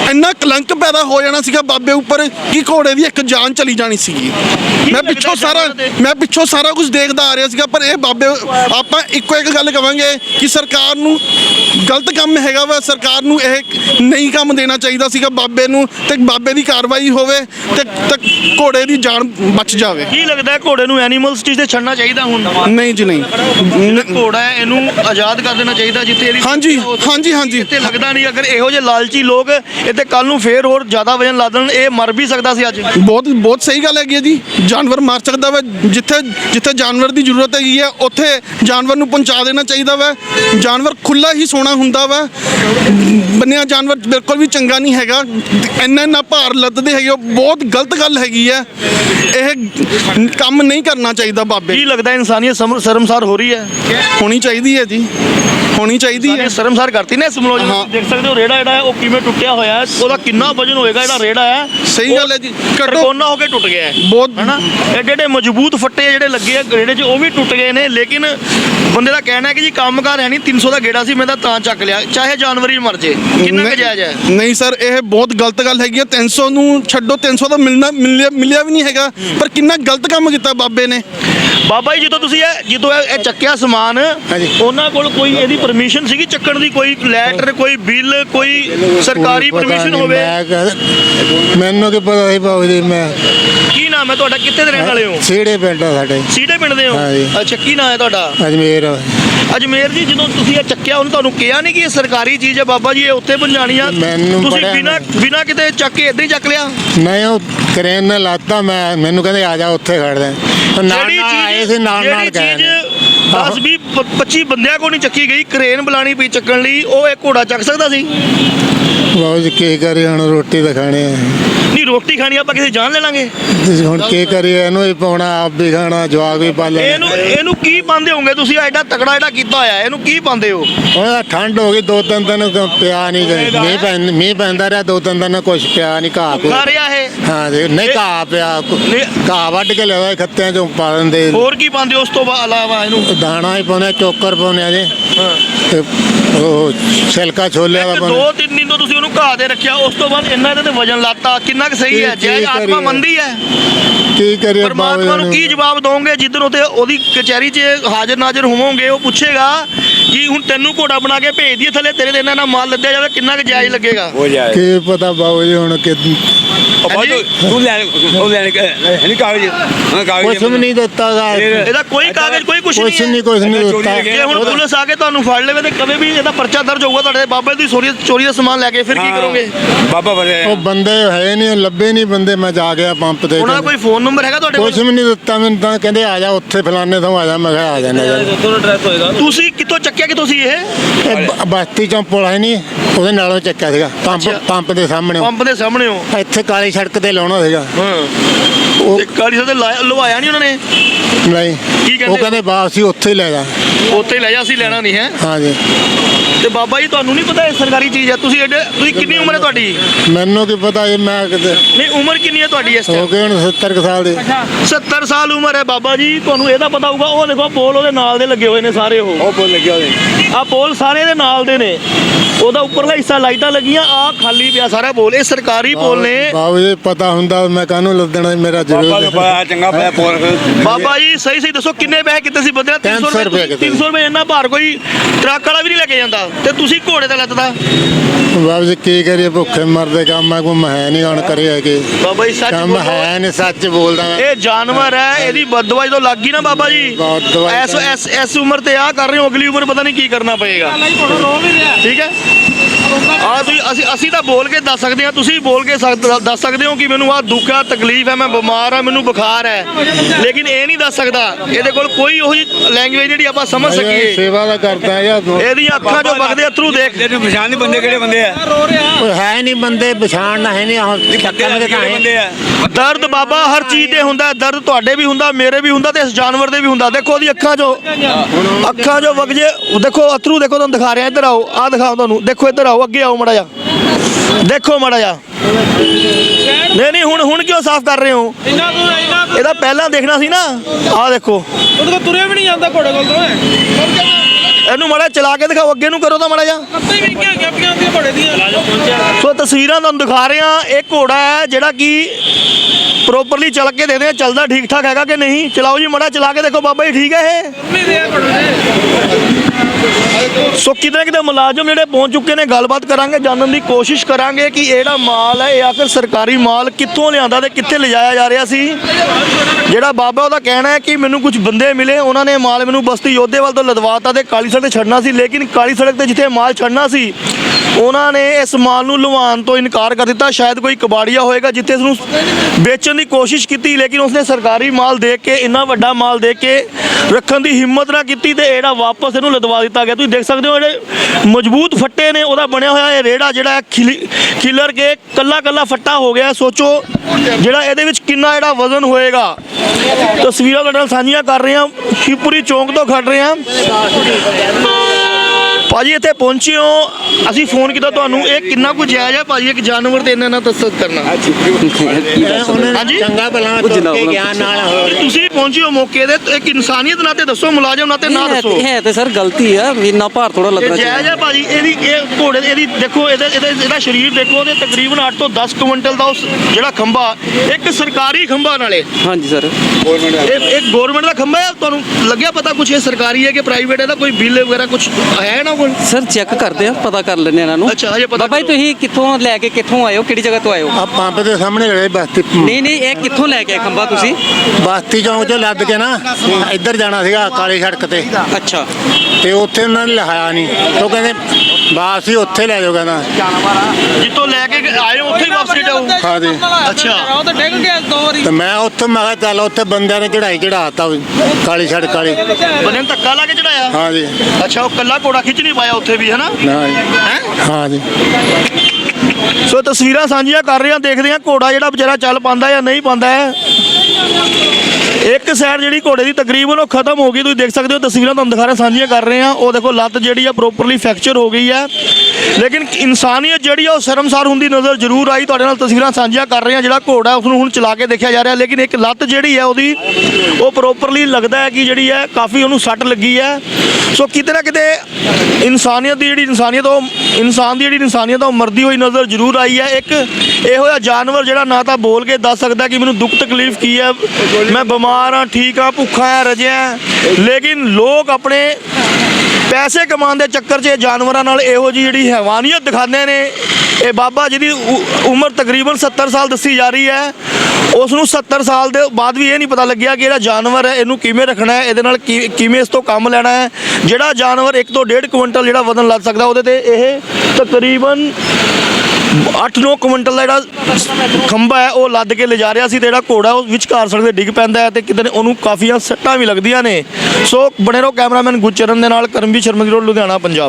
ਇੰਨਾ ਕਲੰਕ ਪੈਦਾ ਹੋ ਜਾਣਾ ਸੀਗਾ ਬਾਬੇ ਉੱਪਰ ਕਿ ਘੋੜੇ ਦੀ ਇੱਕ ਜਾਨ ਚਲੀ ਜਾਣੀ ਸੀਗੀ। ਮੈਂ ਪਿੱਛੋਂ ਸਾਰਾ ਮੈਂ ਪਿੱਛੋਂ ਸਾਰਾ ਕੁਝ ਦੇਖਦਾ ਆ ਰਿਹਾ ਸੀਗਾ ਪਰ ਇਹ ਬਾਬੇ ਆਪਾਂ ਇੱਕੋ ਇੱਕ ਗੱਲ ਕਵਾਂਗੇ ਕਿ ਸਰਕਾਰ ਨੂੰ ਗਲਤ ਕੰਮ ਹੈਗਾ ਵਾ ਸਰਕਾਰ ਨੂੰ ਇਹ ਨਹੀਂ ਕੰਮ ਦੇਣਾ ਚਾਹੀਦਾ ਸੀਗਾ ਬਾਬੇ ਨੂੰ ਤੇ ਬਾਬੇ ਦੀ ਕਾਰਵਾਈ ਹੋਵੇ ਤੇ ਤੇ ਘੋੜੇ ਦੀ ਜਾਨ ਬਚ ਜਾਵੇ। ਕੀ ਲੱਗਦਾ ਹੈ ਘੋੜੇ ਨੂੰ ਐਨੀਮਲ ਸਟੇਜ ਤੇ ਛੱਡਣਾ ਚਾਹੀਦਾ ਹੁਣ? ਨਹੀਂ ਜੀ ਨਹੀਂ। ਘੋੜਾ ਹੈ ਇਹਨੂੰ ਆਜ਼ਾਦ ਕਰ ਦੇਣਾ ਚਾਹੀਦਾ ਜਿੱਥੇ ਇਹਦੀ ਹਾਂਜੀ ਹਾਂਜੀ ਹਾਂਜੀ। ਇੱਥੇ ਲੱਗਦਾ ਨਹੀਂ ਅਗਰ ਇਹੋ ਜਿਹੇ ਲਾਲਚੀ ਲੋਕ ਇੱਥੇ ਕੱਲ ਨੂੰ ਫੇਰ ਹੋਰ ਜ਼ਿਆਦਾ ਵਜਨ ਲਾ ਦੇਣ ਇਹ ਮਰ ਵੀ ਸਕਦਾ ਸੀ ਅੱਜ। ਬਹੁਤ ਬਹੁਤ ਸਹੀ ਗੱਲ ਹੈਗੀ ਹੈ ਜੀ। ਜਾਨਵਰ ਮਰ ਸਕਦਾ ਵਾ ਜਿੱਥੇ ਜਿੱਥੇ ਜਾਨਵਰ ਦੀ ਜ਼ਰੂਰਤ ਹੈਗੀ ਹੈ ਉੱਥੇ ਜਾਨਵਰ ਨੂੰ ਪਹੁੰਚਾ ਦੇਣਾ ਚਾਹੀਦਾ ਵਾ। ਜਾਨਵਰ ਖੁੱਲਾ ਹੀ ਸੋਣਾ ਹੁੰਦਾ ਵਾ। ਬੰਨਿਆ ਜਾਨਵਰ ਬਿਲਕੁਲ ਵੀ ਚੰਗਾ ਨਹੀਂ ਹੈਗਾ। ਇੰਨਾ ਇੰਨਾ ਭਾਰ ਲੱਦਦੇ ਹੈਗੇ ਉਹ ਬਹੁਤ ਗਲਤ ਗੱਲ ਹੈਗੀ ਹੈ ਇਹ ਕੰਮ ਨਹੀਂ ਕਰਨਾ ਚਾਹੀਦਾ ਬਾਬੇ। ਕੀ ਲੱਗਦਾ ਇਨਸਾਨੀਅਤ ਸ਼ਰਮਸਾਰ ਹੋ ਰਹੀ ਹੈ? ਹੋਣੀ ਚਾਹੀਦੀ ਹੈ ਜੀ। ਹੋਣੀ ਚਾਹੀਦੀ ਹੈ। ਸ਼ਰਮਸਾਰ ਕਰਤੀ ਨੇ ਇਸ ਮੁਲਾਜ਼ਮ ਹਾਂ। ਨੂੰ ਦੇਖ ਸਕਦੇ ਹੋ ਰੇੜਾ ਜਿਹੜਾ ਹੈ ਉਹ ਕਿਵੇਂ ਟੁੱਟਿਆ ਹੋਇਆ ਹੈ ਉਹਦਾ ਕਿੰਨਾ ਵਜਨ ਹੋਏਗਾ ਜਿਹੜਾ ਰੇੜਾ ਹੈ ਸਹੀ ਗੱਲ ਹੈ ਜੀ। ਘੱਟੋ ਕੋਨਾ ਹੋ ਕੇ ਟੁੱਟ ਗਿਆ ਹੈ ਬਹੁਤ ਹਨਾ? ਐਡੇ ਐਡੇ ਮਜ਼ਬੂਤ ਫੱਟੇ ਜਿਹੜੇ ਲੱਗੇ ਆ ਰੇੜੇ 'ਚ ਉਹ ਵੀ ਟੁੱਟ ਗਏ ਨੇ ਲੇਕਿਨ ਬੰਦੇ ਦਾ ਕਹਿਣਾ ਹੈ ਕਿ ਜੀ ਕੰਮਕਾਰ ਹੈ ਨਹੀਂ 300 ਦਾ ਗੇੜਾ ਸੀ ਮੈਂ ਤਾਂ ਤਾਂ ਚੱਕ ਲਿਆ ਚਾਹੇ ਜਾਨਵਰ ਹੀ ਮਰ ਜੇ ਕਿੰਨਾ ਕੁ ਨਹੀਂ- ਜਾਇਜ਼ ਹੈ? ਨਹੀਂ ਸਰ ਇਹ ਬਹੁਤ ਗਲਤ ਗੱਲ ਹੈਗੀ ਹੈ। 300 ਨੂੰ ਛੱਡੋ 300 ਤਾਂ ਮਿਲਣਾ ਮਿਲਿਆ ਮਿਲਿਆ ਵੀ ਨਹੀਂ ਹੈਗਾ ਪਰ ਕਿੰਨਾ ਗਲਤ ਕੰਮ ਕੀਤਾ ਬਾਬੇ ਨੇ। ਬਾਬਾ ਜੀ ਜਦੋਂ ਤੁਸੀਂ ਇਹ ਜਦੋਂ ਇਹ ਇਹ ਚੱਕਿਆ ਸਮਾਨ ਹਾਂਜੀ। ਉਹਨਾਂ ਕੋਲ ਕੋਈ ਇਹਦੀ ਪਰਮਿਸ਼ਨ ਸੀਗੀ ਚੱਕਣ ਦੀ? ਕੋਈ ਲੈਟਰ ਕੋਈ ਬਿੱਲ ਕੋਈ ਸਰਕਾਰੀ ਪਤਾ ਪਰਮਿਸ਼ਨ ਨਹੀਂ, ਹੋਵੇ? ਮੈਂ ਕਹਿ- ਮੈਨੂੰ ਕੀ ਪਤਾ ਸੀ ਬਾਬੂ ਜੀ ਮੈਂ ਕੀ ਨਾਮ ਹੈ ਤੁਹਾਡਾ? ਕਿੱਥੇ ਦੇ ਰਹਿਣ ਵਾਲੇ ਹੋ? ਸੀੜੇ ਪਿੰਡ ਆ ਸਾਡੇ। ਸੀੜੇ ਪਿੰਡ ਦੇ ਹੋ? ਹਾਂਜੀ। ਅੱਛਾ ਕੀ ਨਾਮ ਹੈ ਤੁਹਾਡਾ? ਅਜਮੇਰ। ਅਜਮੇਰ ਜੀ ਜਦੋਂ ਤੁਸੀਂ ਇਹ ਚੱਕਿਆ ਉਹਨੇ ਤੁਹਾਨੂੰ ਕਿਹਾ ਨਹੀਂ ਕਿ ਇਹ ਸਰਕਾਰੀ ਚੀਜ਼ ਹੈ? ਬਾਬਾ ਜੀ ਇਹ ਉੱਥੇ ਪਹੁੰਚਾਣੀ ਆ। ਮੈਨੂੰ ਤੁਸੀਂ ਬਿਨਾ ਬਿਨਾ ਕਿਤੇ ਚੱਕ ਕੇ ਇੱਦਾਂ ਹੀ ਚੱਕ ਲਿਆ? ਨਹੀਂ ਉਹ ਕਰੇਨ ਨੇ ਲਾਤਾ ਮੈਂ ਮੈਨੂੰ ਕਹਿੰਦੇ ਆ ਜਾ ਉੱਥੇ ਖੜ ਦੇ ਉਹ ਨਾਲ ਨਾਲ ਆਏ ਚੀਜ਼ ਸੀ ਨਾਲ ਨਾਲ ਗਏ ਚੀਜ਼ ਨੇ। 10 20 25 ਬੰਦਿਆਂ ਕੋਲ ਨਹੀਂ ਚੱਕੀ ਗਈ ਕ੍ਰੇਨ ਬੁਲਾਣੀ ਪਈ ਚੱਕਣ ਲਈ ਉਹ ਇੱਕ ਘੋੜਾ ਚੱਕ ਸਕਦਾ ਸੀ? ਬਾਬੂ ਜੀ ਕੀ ਕਰੀ ਹੁਣ ਰੋਟੀ ਤਾਂ ਖਾਣੀ ਹੈ। ਨਹੀਂ ਰੋਟੀ ਖਾਣੀ ਆਪਾਂ ਕਿਸੇ ਜਾਨ ਲੈ ਲਾਂਗੇ। ਤੁਸੀਂ ਹੁਣ ਕੀ ਕਰੀਏ ਇਹਨੂੰ ਵੀ ਪਾਉਣਾ ਆਪ ਵੀ ਖਾਣਾ ਜਵਾਕ ਵੀ ਪਾਲੇ ਇਹਨੂੰ ਇਹਨੂੰ ਕੀ ਪਾਉਂਦੇ ਹੋਗੇ ਤੁਸੀਂ? ਐਡਾ ਤਕੜਾ ਜਿਹੜਾ ਕੀਤਾ ਹੋਇਆ ਇਹਨੂੰ ਕੀ ਪਾਉਂਦੇ ਹੋ? ਉਹ ਠੰਡ ਹੋ ਗਈ ਦੋ ਤਿੰਨ ਦਿਨ ਕ- ਪਿਆ ਨਹੀਂ ਗਏ ਮੀਂਹ ਪੈਂ ਮੀਂਹ ਪੈਂਦਾ ਰਿਹਾ ਦੋ ਤਿੰਨ ਦਿਨ ਕੁਛ ਪਿਆ ਨਹੀਂ ਘਾਹ ਖਾ ਕੋਈ ਰਿਹਾ ਇਹ? ਹਾਂ ਜੀ ਨਹੀਂ ਘਾਹ ਪਿਆ। ਘਾਹ ਵੱਢ ਕੇ ਲਿਆਇਆ ਖੱਤਿਆਂ ਚੋਂ ਪਾ ਦਿੰਦੇ। ਹੋਰ ਕੀ ਪਾਉਂਦੇ ਹੋ ਉਸ ਤੋਂ ਇਲਾਵਾ ਇਹਨੂੰ? ਦਾਣਾ ਹੀ ਪਾਉਂਦੇ ਚੋਕਰ ਪਾਉਂਦੇ ਆ ਜੀ। ਹਾਂ। ਤੇ ਉਹ ਛਿਲਕਾ ਦਾ ਇੱਕ ਪਾਉਂਦੇ ਦੋ ਤਿੰਨ ਦਿਨ ਤੋਂ ਤੁਸੀਂ ਉਹਨੂੰ ਘਾਹ ਦੇ ਰੱਖਿਆ ਉਸ ਤੋਂ ਬਾਅਦ ਇੰਨਾ ਇਹਦੇ ਤੇ ਵਜਨ ਲਾਤਾ ਕਿੰਨਾ ਕੁ ਸਹੀ ਹੈ? ਜੈ ਆਤਮਾ? ਮੰਦੀ ਹੈ। ਕੀ ਕਰੀਏ? ਪਰਮਾਤਮਾ ਨੂੰ ਕੀ ਜਵਾਬ ਦੋਗੇ ਜਿੱਦਨ ਉਤੇ ਉਹਦੀ ਕਚਹਿਰੀ 'ਚ ਹਾਜ਼ਰ ਨਾਜ਼ਰ ਹੋਵੋਗੇ ਉਹ ਪੁੱਛੇਗਾ ਕਿ ਹੁਣ ਤੈਨੂੰ ਘੋੜਾ ਬਣਾ ਕੇ ਭੇਜ ਦਈਏ ਥੱਲੇ? ਤੇਰੇ ਇਹਨਾਂ ਨਾਲ ਮਾਲ ਲੱਦਿਆ ਜਾਵੇ ਕਿੰਨਾ ਕੁ ਜਾਇਜ਼ ਲੱਗੇਗਾ? ਹੋ ਜਾਏ। ਕੀ ਪਤਾ ਬਾਬੂ ਜੀ ਹੁਣ ਕਿ ਹਾਂਜੀ? ਤੂੰ ਲੈਣ ਉਹ ਲੈਣ ਨਹੀਂ ਕਾਗਜ਼? ਹਾਂ ਕੁਛ ਵੀ ਨਹੀਂ ਦਿੱਤਾ ਗਾ। ਇਹਦਾ ਕੋਈ ਕਾਗਜ਼ ਕੋਈ ਕੁਛ ਕੁਛ ਨਹੀਂ ਨਹੀਂ ਕੁਛ ਨਹੀਂ ਦਿੱਤਾ। ਜੇ ਹੁਣ ਪੁਲਿਸ ਆ ਕੇ ਤੁਹਾਨੂੰ ਫੜ ਲਵੇ ਤੇ ਕਦੇ ਵੀ ਇਹਦਾ ਪਰਚਾ ਦਰਜ ਹੋਊਗਾ ਤੁਹਾਡੇ ਬਾਬੇ ਦੀ ਚੋਰੀ ਚੋਰੀ ਦਾ ਸਮਾਨ ਲੈ ਕੇ ਫਿਰ ਕੀ ਕਰੋਗੇ? ਬਾਬਾ ਬਰੇ ਉਹ ਬੰਦੇ ਹੈ ਨਹੀਂ ਲੱਭੇ ਨਹੀਂ ਬੰਦੇ ਮੈਂ ਜਾ ਗਿਆ ਪੰਪ ਤੇ ਉਹਨਾਂ ਦਾ ਕੋਈ ਫੋਨ ਨੰਬਰ ਹੈਗਾ ਤੁਹਾਡੇ ਕੁਛ ਵੀ ਨਹੀਂ ਦਿੱਤਾ ਮੈਨੂੰ ਤਾਂ ਕਹਿੰਦੇ ਆ ਜਾ ਉੱਥੇ ਫਲਾਣੇ ਤੋਂ ਆ ਜਾ ਮੈਂ ਕਿਹਾ ਆ ਜਾਣਾ ਯਾਰ ਤੁਸੀਂ ਕਿੱਥੋਂ ਚੱਕਿਆ ਕਿੱਥੋਂ ਸੀ ਇਹ? ਇਹ ਬ- ਬਸਤੀ ਚੋਂ ਪੁਲ ਹੈ ਨਹੀਂ ਉਹਦੇ ਨਾਲੋਂ ਚੱਕਿਆ ਸੀਗਾ। ਪੰਪ ਅੱਛਾ। ਪੰਪ ਦੇ ਸਾਹਮਣੇ। ਪੰਪ ਦੇ ਸਾਹਮਣੇ? ਹੋ ਇੱਥੇ ਕਾਲੀ ਸੜਕ ਤੇ ਲਾਉਣਾ ਸੀਗਾ। ਹਾਂ। ਉਹ ਤੇ ਕਾਲੀ ਸਾਹਿਬ ਦੇ ਲਾਇਆ- ਲਵਾਇਆ ਨਹੀਂ ਉਹਨਾਂ ਨੇ? ਨਹੀਂ। ਕੀ ਕਹਿੰਦੇ? ਉਹ ਕਹਿੰਦੇ ਵਾਪਸੀ ਉੱਥੇ ਹੀ ਲੈ ਜਾ। ਉੱਥੇ ਹੀ ਲੈ ਜਾ ਅਸੀਂ ਲੈਣਾ ਨਹੀਂ ਹੈ। ਹਾਂਜੀ। ਤੇ ਬਾਬਾ ਜੀ ਤੁਹਾਨੂੰ ਨਹੀਂ ਪਤਾ ਇਹ ਸਰਕਾਰੀ ਚੀਜ਼ ਹੈ? ਤੁਸੀਂ ਐਡੇ ਤੁਸੀਂ ਕਿੰਨੀ ਉਮਰ ਹੈ ਤੁਹਾਡੀ? ਮੈਨੂੰ ਕੀ ਪਤਾ ਇਹ ਮੈਂ ਕਿਤੇ ਨਹੀਂ ਉਮਰ ਕਿੰਨੀ ਹੈ ਤੁਹਾਡੀ ਇਸ ਹੋ ਗਏ ਹੁਣ 70 ਕੁ ਸਾਲ ਦੇ। 70 ਸਾਲ ਉਮਰ ਹੈ ਬਾਬਾ ਜੀ ਤੁਹਾਨੂੰ ਇਹਦਾ ਪਤਾ ਹੋਊਗਾ ਉਹ ਦੇਖੋ ਪੋਲ ਉਹਦੇ ਨਾਲ ਦੇ ਲੱਗੇ ਹੋਏ ਨੇ ਸਾਰੇ ਉਹ। ਉਹ ਬੋਲ ਲੱਗਿਆ ਉਹਦੇ ਆ ਪੋਲ ਸਾਰੇ ਦੇ ਨਾਲ ਦੇ ਨੇ। ਉਹਦਾ ਉੱਪਰਲਾ ਹਿੱਸਾ ਲਾਈਟਾਂ ਲੱਗੀਆਂ ਆ ਖਾਲੀ ਪਿਆ ਸਾਰਾ ਪੋਲ। ਇਹ ਸਰਕਾਰੀ ਪੋਲ ਨੇ। ਬਾਬੂ ਜੀ ਪਤਾ ਹੁੰਦਾ ਮੈਂ ਕਾਹਨੂੰ ਲੱਦਣਾ ਮੇਰਾ ਬਾਬਾ ਜ਼ਰੂਰ ਪਾਇਆ ਚੰਗਾ ਪਾਇਆ ਪੋਰ ਬਾਬਾ ਜੀ ਸਹੀ ਸਹੀ ਦੱਸੋ ਕਿੰਨੇ ਪੈਸੇ ਕਿਤੇ ਸੀ ਬੰਦੇ ਦਾ 300 300 ਰੁਪਏ ਕਿਤੇ। 300 ਰੁਪਏ ਇੰਨਾ ਭਾਰ ਕੋਈ ਟਰੱਕ ਵਾਲਾ ਵੀ ਨਹੀਂ ਲੈ ਕੇ ਜਾਂਦਾ। ਤੇ ਤੁਸੀਂ ਘੋੜੇ ਤੇ ਲੱਦਦਾ ਬਾਬੂ ਜੀ ਕੀ ਕਰੀਏ ਭੁੱਖੇ ਮਰਦੇ ਕੰਮ ਆ ਕੋਈ ਹੈ ਨਹੀਂ ਹੁਣ ਕਰਿਆ ਕਿ ਬਾਬਾ ਜੀ ਸੱਚ ਕੰਮ ਬੋਲੋ। ਹੈ ਨਹੀਂ ਸੱਚ ਬੋਲਦਾ ਮੈਂ। ਇਹ ਜਾਨਵਰ ਹੈ ਇਹਦੀ ਬਦਦੁਆ ਜਦੋਂ ਲੱਗ ਗਈ ਨਾ ਬਾਬਾ ਜੀ। ਬਦਦੁਆ ਹੀ ਐਸ ਐਸ ਐਸ ਉਮਰ ਤੇ ਆ ਕਰ ਰਹੇ ਹੋ ਅਗਲੀ ਉਮਰ ਪਤਾ ਨਹੀਂ ਕੀ ਕਰਨਾ ਪਏਗਾ। ਠੀਕ ਹੈ? ਆ ਤੁਸੀਂ ਅਸੀਂ ਅਸੀਂ ਤਾਂ ਬੋਲ ਕੇ ਦੱਸ ਸਕਦੇ ਹਾਂ ਤੁਸੀਂ ਬੋਲ ਕੇ ਸਕ- ਦੱਸ ਸਕਦੇ ਹੋ ਕਿ ਮੈਨੂੰ ਆ ਦੁੱਖ ਆ ਤਕਲੀਫ ਹੈ ਮੈਂ ਬਿਮਾਰ ਆ ਮੈਨੂੰ ਬੁਖਾਰ ਹੈ। ਲੇਕਿਨ ਇਹ ਨਹੀਂ ਦੱਸ ਸਕਦਾ ਇਹਦੇ ਕੋਲ ਕੋਈ ਉਹੀ ਲੈਂਗੁਏਜ ਜਿਹੜੀ ਆਪਾਂ ਸਮਝ ਸਕੀਏ। ਸੇਵਾ ਦਾ ਕਰਦਾ ਯਾਰ ਇਹਦੀਆਂ ਅੱਖਾਂ 'ਚੋਂ ਵਗਦੇ ਅਥਰੂ ਦੇਖ। ਤੈਨੂੰ ਪਛਾਣ ਨਹੀਂ ਬੰਦੇ ਕਿਹੜੇ ਬੰਦੇ ਆ? ਕੋਈ ਹੈ ਨਹੀਂ ਬੰਦੇ ਪਛਾਣ ਨਾ ਹੈ ਨਹੀਂ ਹੁਣ ਚੱਕਾਂਗੇ ਤਾਂ ਕਿਹੜੇ ਹੈ ਬੰਦੇ ਆ? ਦਰਦ ਬਾਬਾ ਹਰ ਚੀਜ਼ ਤੇ ਹੁੰਦਾ ਹੈ। ਦਰਦ ਤੁਹਾਡੇ ਵੀ ਹੁੰਦਾ ਮੇਰੇ ਵੀ ਹੁੰਦਾ ਤੇ ਇਸ ਜਾਨਵਰ ਦੇ ਵੀ ਹੁੰਦਾ। ਦੇਖੋ ਉਹਦੀ ਅੱਖਾਂ 'ਚੋਂ ਅੱਖਾਂ 'ਚੋਂ ਵਗ ਜੇ ਦੇਖੋ ਅਥਰੂ ਦੇਖੋ ਤੁਹਾਨੂੰ ਦਿਖਾ ਰਿਹਾ ਇੱਧਰ ਆਓ ਆ ਦਿਖਾਓ ਤੁਹਾਨੂੰ। ਦੇਖੋ ਇੱਧਰ ਆਓ ਅੱਗੇ ਆਓ ਮੜਾ ਜਾ ਦੇਖੋ ਮੜਾ ਜਾ ਨਹੀਂ ਨਹੀਂ ਹੁਣ ਹੁਣ ਕਿਉਂ ਸਾਫ਼ ਕਰ ਰਹੇ ਹੋ? ਇਹਦਾ ਪਹਿਲਾਂ ਦੇਖਣਾ ਸੀ ਨਾ। ਆਹ ਦੇਖੋ। ਉਹਦੇ ਕੋਲ ਤੁਰਿਆ ਵੀ ਨਹੀਂ ਜਾਂਦਾ ਘੋੜੇ ਕੋਲ ਤੋਂ ਇਹਨੂੰ ਮੜਾ ਚਲਾ ਕੇ ਦਿਖਾਓ ਅੱਗੇ ਨੂੰ ਕਰੋ ਤਾਂ ਮੜਾ ਜਾ ਕੱਤੇ ਵੀ ਕਿਆ ਗੱਪੀਆਂ ਦੀਆਂ ਘੋੜੇ ਦੀਆਂ। ਸੋ ਤਸਵੀਰਾਂ ਤੁਹਾਨੂੰ ਦਿਖਾ ਰਹੇ ਹਾਂ। ਇਹ ਘੋੜਾ ਹੈ ਜਿਹੜਾ ਕਿ ਪ੍ਰੋਪਰਲੀ ਚੱਲ ਕੇ ਦੇਖਦੇ ਆ। ਚੱਲਦਾ ਠੀਕ ਠਾਕ ਹੈਗਾ ਕਿ ਨਹੀਂ? ਚਲਾਓ ਜੀ ਮੜਾ ਚਲਾ ਕੇ ਦੇਖੋ ਬਾਬਾ ਜੀ ਠੀਕ ਹੈ ਇਹ? ਸੋ ਕਿਤੇ ਨਾ ਕਿਤੇ ਮੁਲਾਜ਼ਮ ਜਿਹੜੇ ਪਹੁੰਚ ਚੁੱਕੇ ਨੇ, ਗੱਲਬਾਤ ਕਰਾਂਗੇ, ਜਾਣਨ ਦੀ ਕੋਸ਼ਿਸ਼ ਕਰਾਂਗੇ ਕਿ ਇਹ ਮਾਲ ਹੈ, ਇਹ ਆਖਰ ਸਰਕਾਰੀ ਮਾਲ ਕਿੱਥੋਂ ਲਿਆਂਦਾ ਤੇ ਕਿੱਥੇ ਲਿਜਾਇਆ ਜਾ ਰਿਹਾ ਸੀ? ਜਿਹੜਾ ਬਾਬਾ ਉਹਦਾ ਕਹਿਣਾ ਹੈ ਕਿ ਮੈਨੂੰ ਕੁਝ ਬੰਦੇ ਮਿਲੇ, ਉਹਨਾਂ ਨੇ ਮਾਲ ਮੈਨੂੰ ਬਸਤੀ ਯੋਧੇਵਾਲ ਤੋਂ ਲਦਵਾਤਾ ਤੇ ਕਾਲੀ ਸੜਕ ਤੇ ਛੱਡਣਾ ਸੀ, ਲੇਕਿਨ ਕਾਲੀ ਸੜਕ ਤੇ ਜਿੱਥੇ ਮਾਲ ਛੱਡਣਾ ਸੀ, ਉਹਨਾਂ ਨੇ ਇਸ ਮਾਲ ਨੂੰ ਲਵਾਉਣ ਤੋਂ ਇਨਕਾਰ ਕਰ ਦਿੱਤਾ। ਸ਼ਾਇਦ ਕੋਈ ਕਬਾੜੀਆ ਹੋਏਗਾ ਜਿੱਥੇ ਇਸ ਨੂੰ ਵੇਚਣ ਦੀ ਕੋਸ਼ਿਸ਼ ਕੀਤੀ, ਲੇਕਿਨ ਉਸਨੇ ਸਰਕਾਰੀ ਮਾਲ ਦੇ ਕੇ, ਇੰਨਾ ਵੱਡਾ ਮਾਲ ਦੇ ਕੇ ਰੱਖਣ ਦੀ ਹਿੰਮਤ ਨਾ ਕੀਤੀ ਤੇ ਇਹਦਾ ਵਾਪਸ ਇਹਨੂੰ ਲਦਵਾ ਦਿੱਤਾ ਗਿਆ। ਤੁਸੀਂ ਦੇਖ ਸਕਦੇ ਹੋ, ਜਿਹੜੇ ਮਜ਼ਬੂਤ ਫੱਟੇ ਨੇ, ਉਹਦਾ ਬਣਿਆ ਹੋਇਆ ਇਹ ਰੇੜਾ ਜਿਹੜਾ ਹੈ, ਖਿਲ- ਖਿਲਰ ਕੇ ਕੱਲਾ ਕੱਲਾ ਫੱਟਾ ਹੋ ਗਿਆ। ਸੋਚੋ, ਜਿਹੜਾ ਇਹਦੇ ਵਿੱਚ ਕਿੰਨਾ ਜਿਹੜਾ ਵਜ਼ਨ ਹੋਏਗਾ। ਤਸਵੀਰਾਂ ਤੁਹਾਡੇ ਨਾਲ ਸਾਂਝੀਆਂ ਕਰ ਰਹੇ ਹਾਂ। ਸ਼ਿਵਪੁਰੀ ਚੌਂਕ ਤੋਂ ਖੜ ਰਹੇ ਹਾਂ। ਭਾਜੀ ਇੱਥੇ ਪਹੁੰਚੇ ਹੋ। ਅਸੀਂ ਫੋਨ ਕੀਤਾ ਤੁਹਾਨੂੰ। ਇਹ ਕਿੰਨਾ ਕੁ ਜਾਇਜ਼ ਹੈ ਭਾਜੀ? ਇੱਕ ਜਾਨਵਰ ਤੇ ਇਹਨਾਂ ਨਾਲ ਤਸੱਦਦ ਕਰਨਾ। ਹਾਂਜੀ? ਚੰਗਾ ਭਲਾ ਤੁਰ ਕੇ ਗਿਆਨ ਨਾਲ ਹੋਰ। ਤੁਸੀਂ ਪਹੁੰਚੇ ਹੋ ਮੌਕੇ ਤੇ। ਇੱਕ ਇਨਸਾਨੀਅਤ ਨਾਤੇ ਦੱਸੋ ਮੁਲਾਜ਼ਮ ਨਾਤੇ ਨਾ ਦੱਸੋ। ਹੈ ਤੇ ਸਰ ਗਲਤੀ ਆ ਇੰਨਾ ਭਾਰ ਥੋੜਾ ਲੱਗਣਾ ਜਾਇਜ਼ ਹੈ ਭਾਜੀ? ਇਹਦੀ ਇਹ ਘੋੜੇ ਇਹਦੀ ਦੇਖੋ ਇਹਦੇ ਇਹਦੇ ਸਰੀਰ ਦੇਖੋ ਉਹਦੇ ਤਕਰੀਬਨ 8 ਤੋਂ 10 ਕੁਇੰਟਲ ਦਾ ਉਸ ਜਿਹੜਾ ਖੰਭਾ ਇੱਕ ਸਰਕਾਰੀ ਖੰਭਾ ਨਾਲੇ। ਹਾਂਜੀ ਸਰ। ਇਹ ਇੱਕ ਗਵਰਨਮੈਂਟ ਦਾ ਖੰਭਾ ਹੈ? ਤੁਹਾਨੂੰ ਲੱਗਿਆ ਪਤਾ ਕੁਛ ਇਹ ਸਰਕਾਰੀ ਹੈ ਕਿ ਪ੍ਰਾਈਵੇਟ ਹੈ? ਦਾ ਕੋਈ ਬਿੱਲ ਵਗੈਰਾ ਕੁਛ ਹੈ ਨਾ? ਕੋਈ ਸਰ ਚੈੱਕ ਕਰਦੇ ਆ ਪਤਾ ਕਰ ਲੈਣੇ ਇਹਨਾਂ ਨੂੰ। ਅੱਛਾ, ਹਜੇ ਪਤਾ ਬਾਬਾ ਜੀ ਕਰੋ। ਤੁਸੀਂ ਕਿੱਥੋਂ ਲੈ ਕੇ ਕਿੱਥੋਂ ਆਏ ਹੋ? ਕਿਹੜੀ ਜਗ੍ਹਾ ਤੋਂ ਆਏ ਹੋ? ਆ ਪੰਪ ਦੇ ਸਾਹਮਣੇ ਖੜੇ ਬਸਤੀ ਨਹੀਂ ਨਹੀਂ ਇਹ ਕਿੱਥੋਂ ਲੈ ਕੇ ਆਏ ਖੰਭਾ ਤੁਸੀਂ? ਬਸਤੀ ਚੌਂਕ 'ਚ ਲੱਦ ਕੇ ਨਾ ਇੱਧਰ ਜਾਣਾ ਸੀਗਾ ਕਾਲੀ ਸੜਕ ਤੇ। ਅੱਛਾ। ਤੇ ਉੱਥੇ ਉਹਨਾਂ ਨੇ ਲਿਖਾਇਆ ਨਹੀਂ। ਉਹ ਕਹਿੰਦੇ ਬਾਸ ਹੀ ਉੱਥੇ ਲੈ ਜਾਓ ਕਹਿੰਦਾ। ਜਿੱਥੋਂ ਲੈ ਕੇ ਆਏ ਹੋ ਉੱਥੇ ਹੀ ਵਾਪਸ ਜਾਓ ਹਾਂ ਜੀ ਅੱਛਾ। ਉਹ ਤਾਂ ਡਿੱਗ ਗਿਆ ਦੋ ਵਾਰੀ। ਤੇ ਮੈਂ ਉੱਥੇ ਮੈਂ ਕਿਹਾ ਚੱਲ ਉੱਥੇ ਬੰਦਿਆਂ ਨੇ ਚੜਾਈ ਚੜਾਤਾ ਕਾਲੀ ਸੜਕ ਵਾਲੀ ਬੰਦੇ ਨੂੰ ਧੱਕਾ ਲਾ ਕੇ ਚੜਾਇਆ? ਹਾਂ ਜੀ ਅੱਛਾ ਉਹ ਕੱਲਾ ਘੋੜਾ ਖਿੱਚ ਨਹੀਂ ਪਾਇਆ ਉੱਥੇ ਵੀ ਹਨਾ? ਨਾ ਜੀ। ਹਾਂ? ਜੀ ਸੋ ਤਸਵੀਰਾਂ ਸਾਂਝੀਆਂ ਕਰ ਰਹੇ ਹਾਂ ਦੇਖਦੇ ਹਾਂ ਘੋੜਾ ਜਿਹੜਾ ਵਿਚਾਰਾ ਚੱਲ ਪਾਉਂਦਾ ਜਾਂ ਨਹੀਂ ਪਾਉਂਦਾ ਹੈ। ਇੱਕ ਸਾਈਡ ਜਿਹੜੀ ਘੋੜੇ ਦੀ ਤਕਰੀਬਨ ਉਹ ਖਤਮ ਹੋ ਗਈ, ਤੁਸੀਂ ਦੇਖ ਸਕਦੇ ਹੋ, ਤਸਵੀਰਾਂ ਤੁਹਾਨੂੰ ਦਿਖਾ ਰਹੇ ਸਾਂਝੀਆਂ ਕਰ ਰਹੇ ਹਾਂ। ਉਹ ਦੇਖੋ, ਲੱਤ ਜਿਹੜੀ ਆ ਪ੍ਰੋਪਰਲੀ ਫ੍ਰੈਕਚਰ ਹੋ ਗਈ ਹੈ। ਲੇਕਿਨ ਇਨਸਾਨੀਅਤ ਜਿਹੜੀ ਆ, ਉਹ ਸ਼ਰਮਸਾਰ ਹੁੰਦੀ ਨਜ਼ਰ ਜ਼ਰੂਰ ਆਈ। ਤੁਹਾਡੇ ਨਾਲ ਤਸਵੀਰਾਂ ਸਾਂਝੀਆਂ ਕਰ ਰਹੇ ਹਾਂ, ਜਿਹੜਾ ਘੋੜਾ ਉਸ ਨੂੰ ਹੁਣ ਚਲਾ ਕੇ ਦੇਖਿਆ ਜਾ ਰਿਹਾ। ਲੇਕਿਨ ਇੱਕ ਲੱਤ ਜਿਹੜੀ ਹੈ ਉਹਦੀ ਉਹ ਪ੍ਰੋਪਰਲੀ ਲੱਗਦਾ ਹੈ ਕਿ ਜਿਹੜੀ ਹੈ, ਕਾਫੀ ਉਹਨੂੰ ਸੱਟ ਲੱਗੀ ਹੈ। ਸੋ ਕਿਤੇ ਨਾ ਕਿਤੇ ਇਨਸਾਨੀਅਤ ਦੀ ਜਿਹੜੀ ਇਨਸਾਨੀਅਤ, ਉਹ ਇਨਸਾਨ ਦੀ ਜਿਹੜੀ ਇਨਸਾਨੀਅਤ ਆ, ਉਹ ਮਰਦੀ ਹੋਈ ਨਜ਼ਰ ਜ਼ਰੂਰ ਆਈ ਹੈ। ਇੱਕ ਇਹੋ ਜਿਹਾ ਜਾਨਵਰ ਜਿਹੜਾ ਨਾ ਤਾਂ ਬੋਲ ਕੇ ਦੱਸ ਸਕਦਾ ਕਿ ਮੈਨੂੰ ਦੁੱਖ ਤਕਲੀਫ ਕੀ ਹੈ। ਮੈਂ ਬਿਮਾਰ ਹਾਂ, ਠੀਕ ਹਾਂ, ਭੁੱਖਾ ਹਾਂ, ਰਜਿਆ ਲੇਕਿਨ ਲੋਕ ਆਪਣੇ ਪੈਸੇ ਕਮਾਉਣ ਦੇ ਚੱਕਰ 'ਚ ਇਹ ਜਾਨਵਰਾਂ ਨਾਲ ਇਹੋ ਜਿਹੀ ਜਿਹੜੀ ਹੈਵਾਨੀਅਤ ਦਿਖਾਉਂਦੇ ਨੇ। ਇਹ ਬਾਬਾ ਜਿਹਦੀ ਉ- ਉਮਰ ਤਕਰੀਬਨ 70 ਸਾਲ ਦੱਸੀ ਜਾ ਰਹੀ ਹੈ। ਉਸ ਨੂੰ 70 ਸਾਲ ਦੇ ਬਾਅਦ ਵੀ ਇਹ ਨਹੀਂ ਪਤਾ ਲੱਗਿਆ ਕਿ ਇਹਦਾ ਜਾਨਵਰ ਹੈ, ਇਹਨੂੰ ਕਿਵੇਂ ਰੱਖਣਾ ਹੈ, ਇਹਦੇ ਨਾਲ ਕੀ- ਕਿਵੇਂ ਇਸ ਤੋਂ ਕੰਮ ਲੈਣਾ ਹੈ। ਜਿਹੜਾ ਜਾਨਵਰ 1 ਤੋਂ 1.5 ਕੁਇੰਟਲ ਜਿਹੜਾ ਵਜ਼ਨ ਲੱਦ ਸਕਦਾ ਉਹਦੇ ਤੇ ਇਹ ਤਕਰੀਬਨ 8-9 ਕੁਇੰਟਲ ਦਾ ਜਿਹੜਾ ਖੰਭਾ ਹੈ, ਉਹ ਲੱਦ ਕੇ ਲਿਜਾ ਰਿਹਾ ਸੀ ਤੇ ਜਿਹੜਾ ਘੋੜਾ, ਉਹ ਵਿਚਕਾਰ ਸੜਕ ਤੇ ਡਿੱਗ ਪੈਂਦਾ ਹੈ ਤੇ ਕਿਤੇ ਨੇ ਉਹਨੂੰ ਕਾਫੀਆਂ ਸੱਟਾਂ ਵੀ ਲੱਗਦੀਆਂ ਨੇ। ਸੋ, ਬਣੇ ਰਹੋ ਕੈਮਰਾਮੈਨ ਗੁਰਚਰਨ ਦੇ ਨਾਲ, ਕਰਮਵੀਰ ਸ਼ਰਮਾ ਦੀ ਲੁਧਿਆਣਾ, ਪੰਜਾਬ।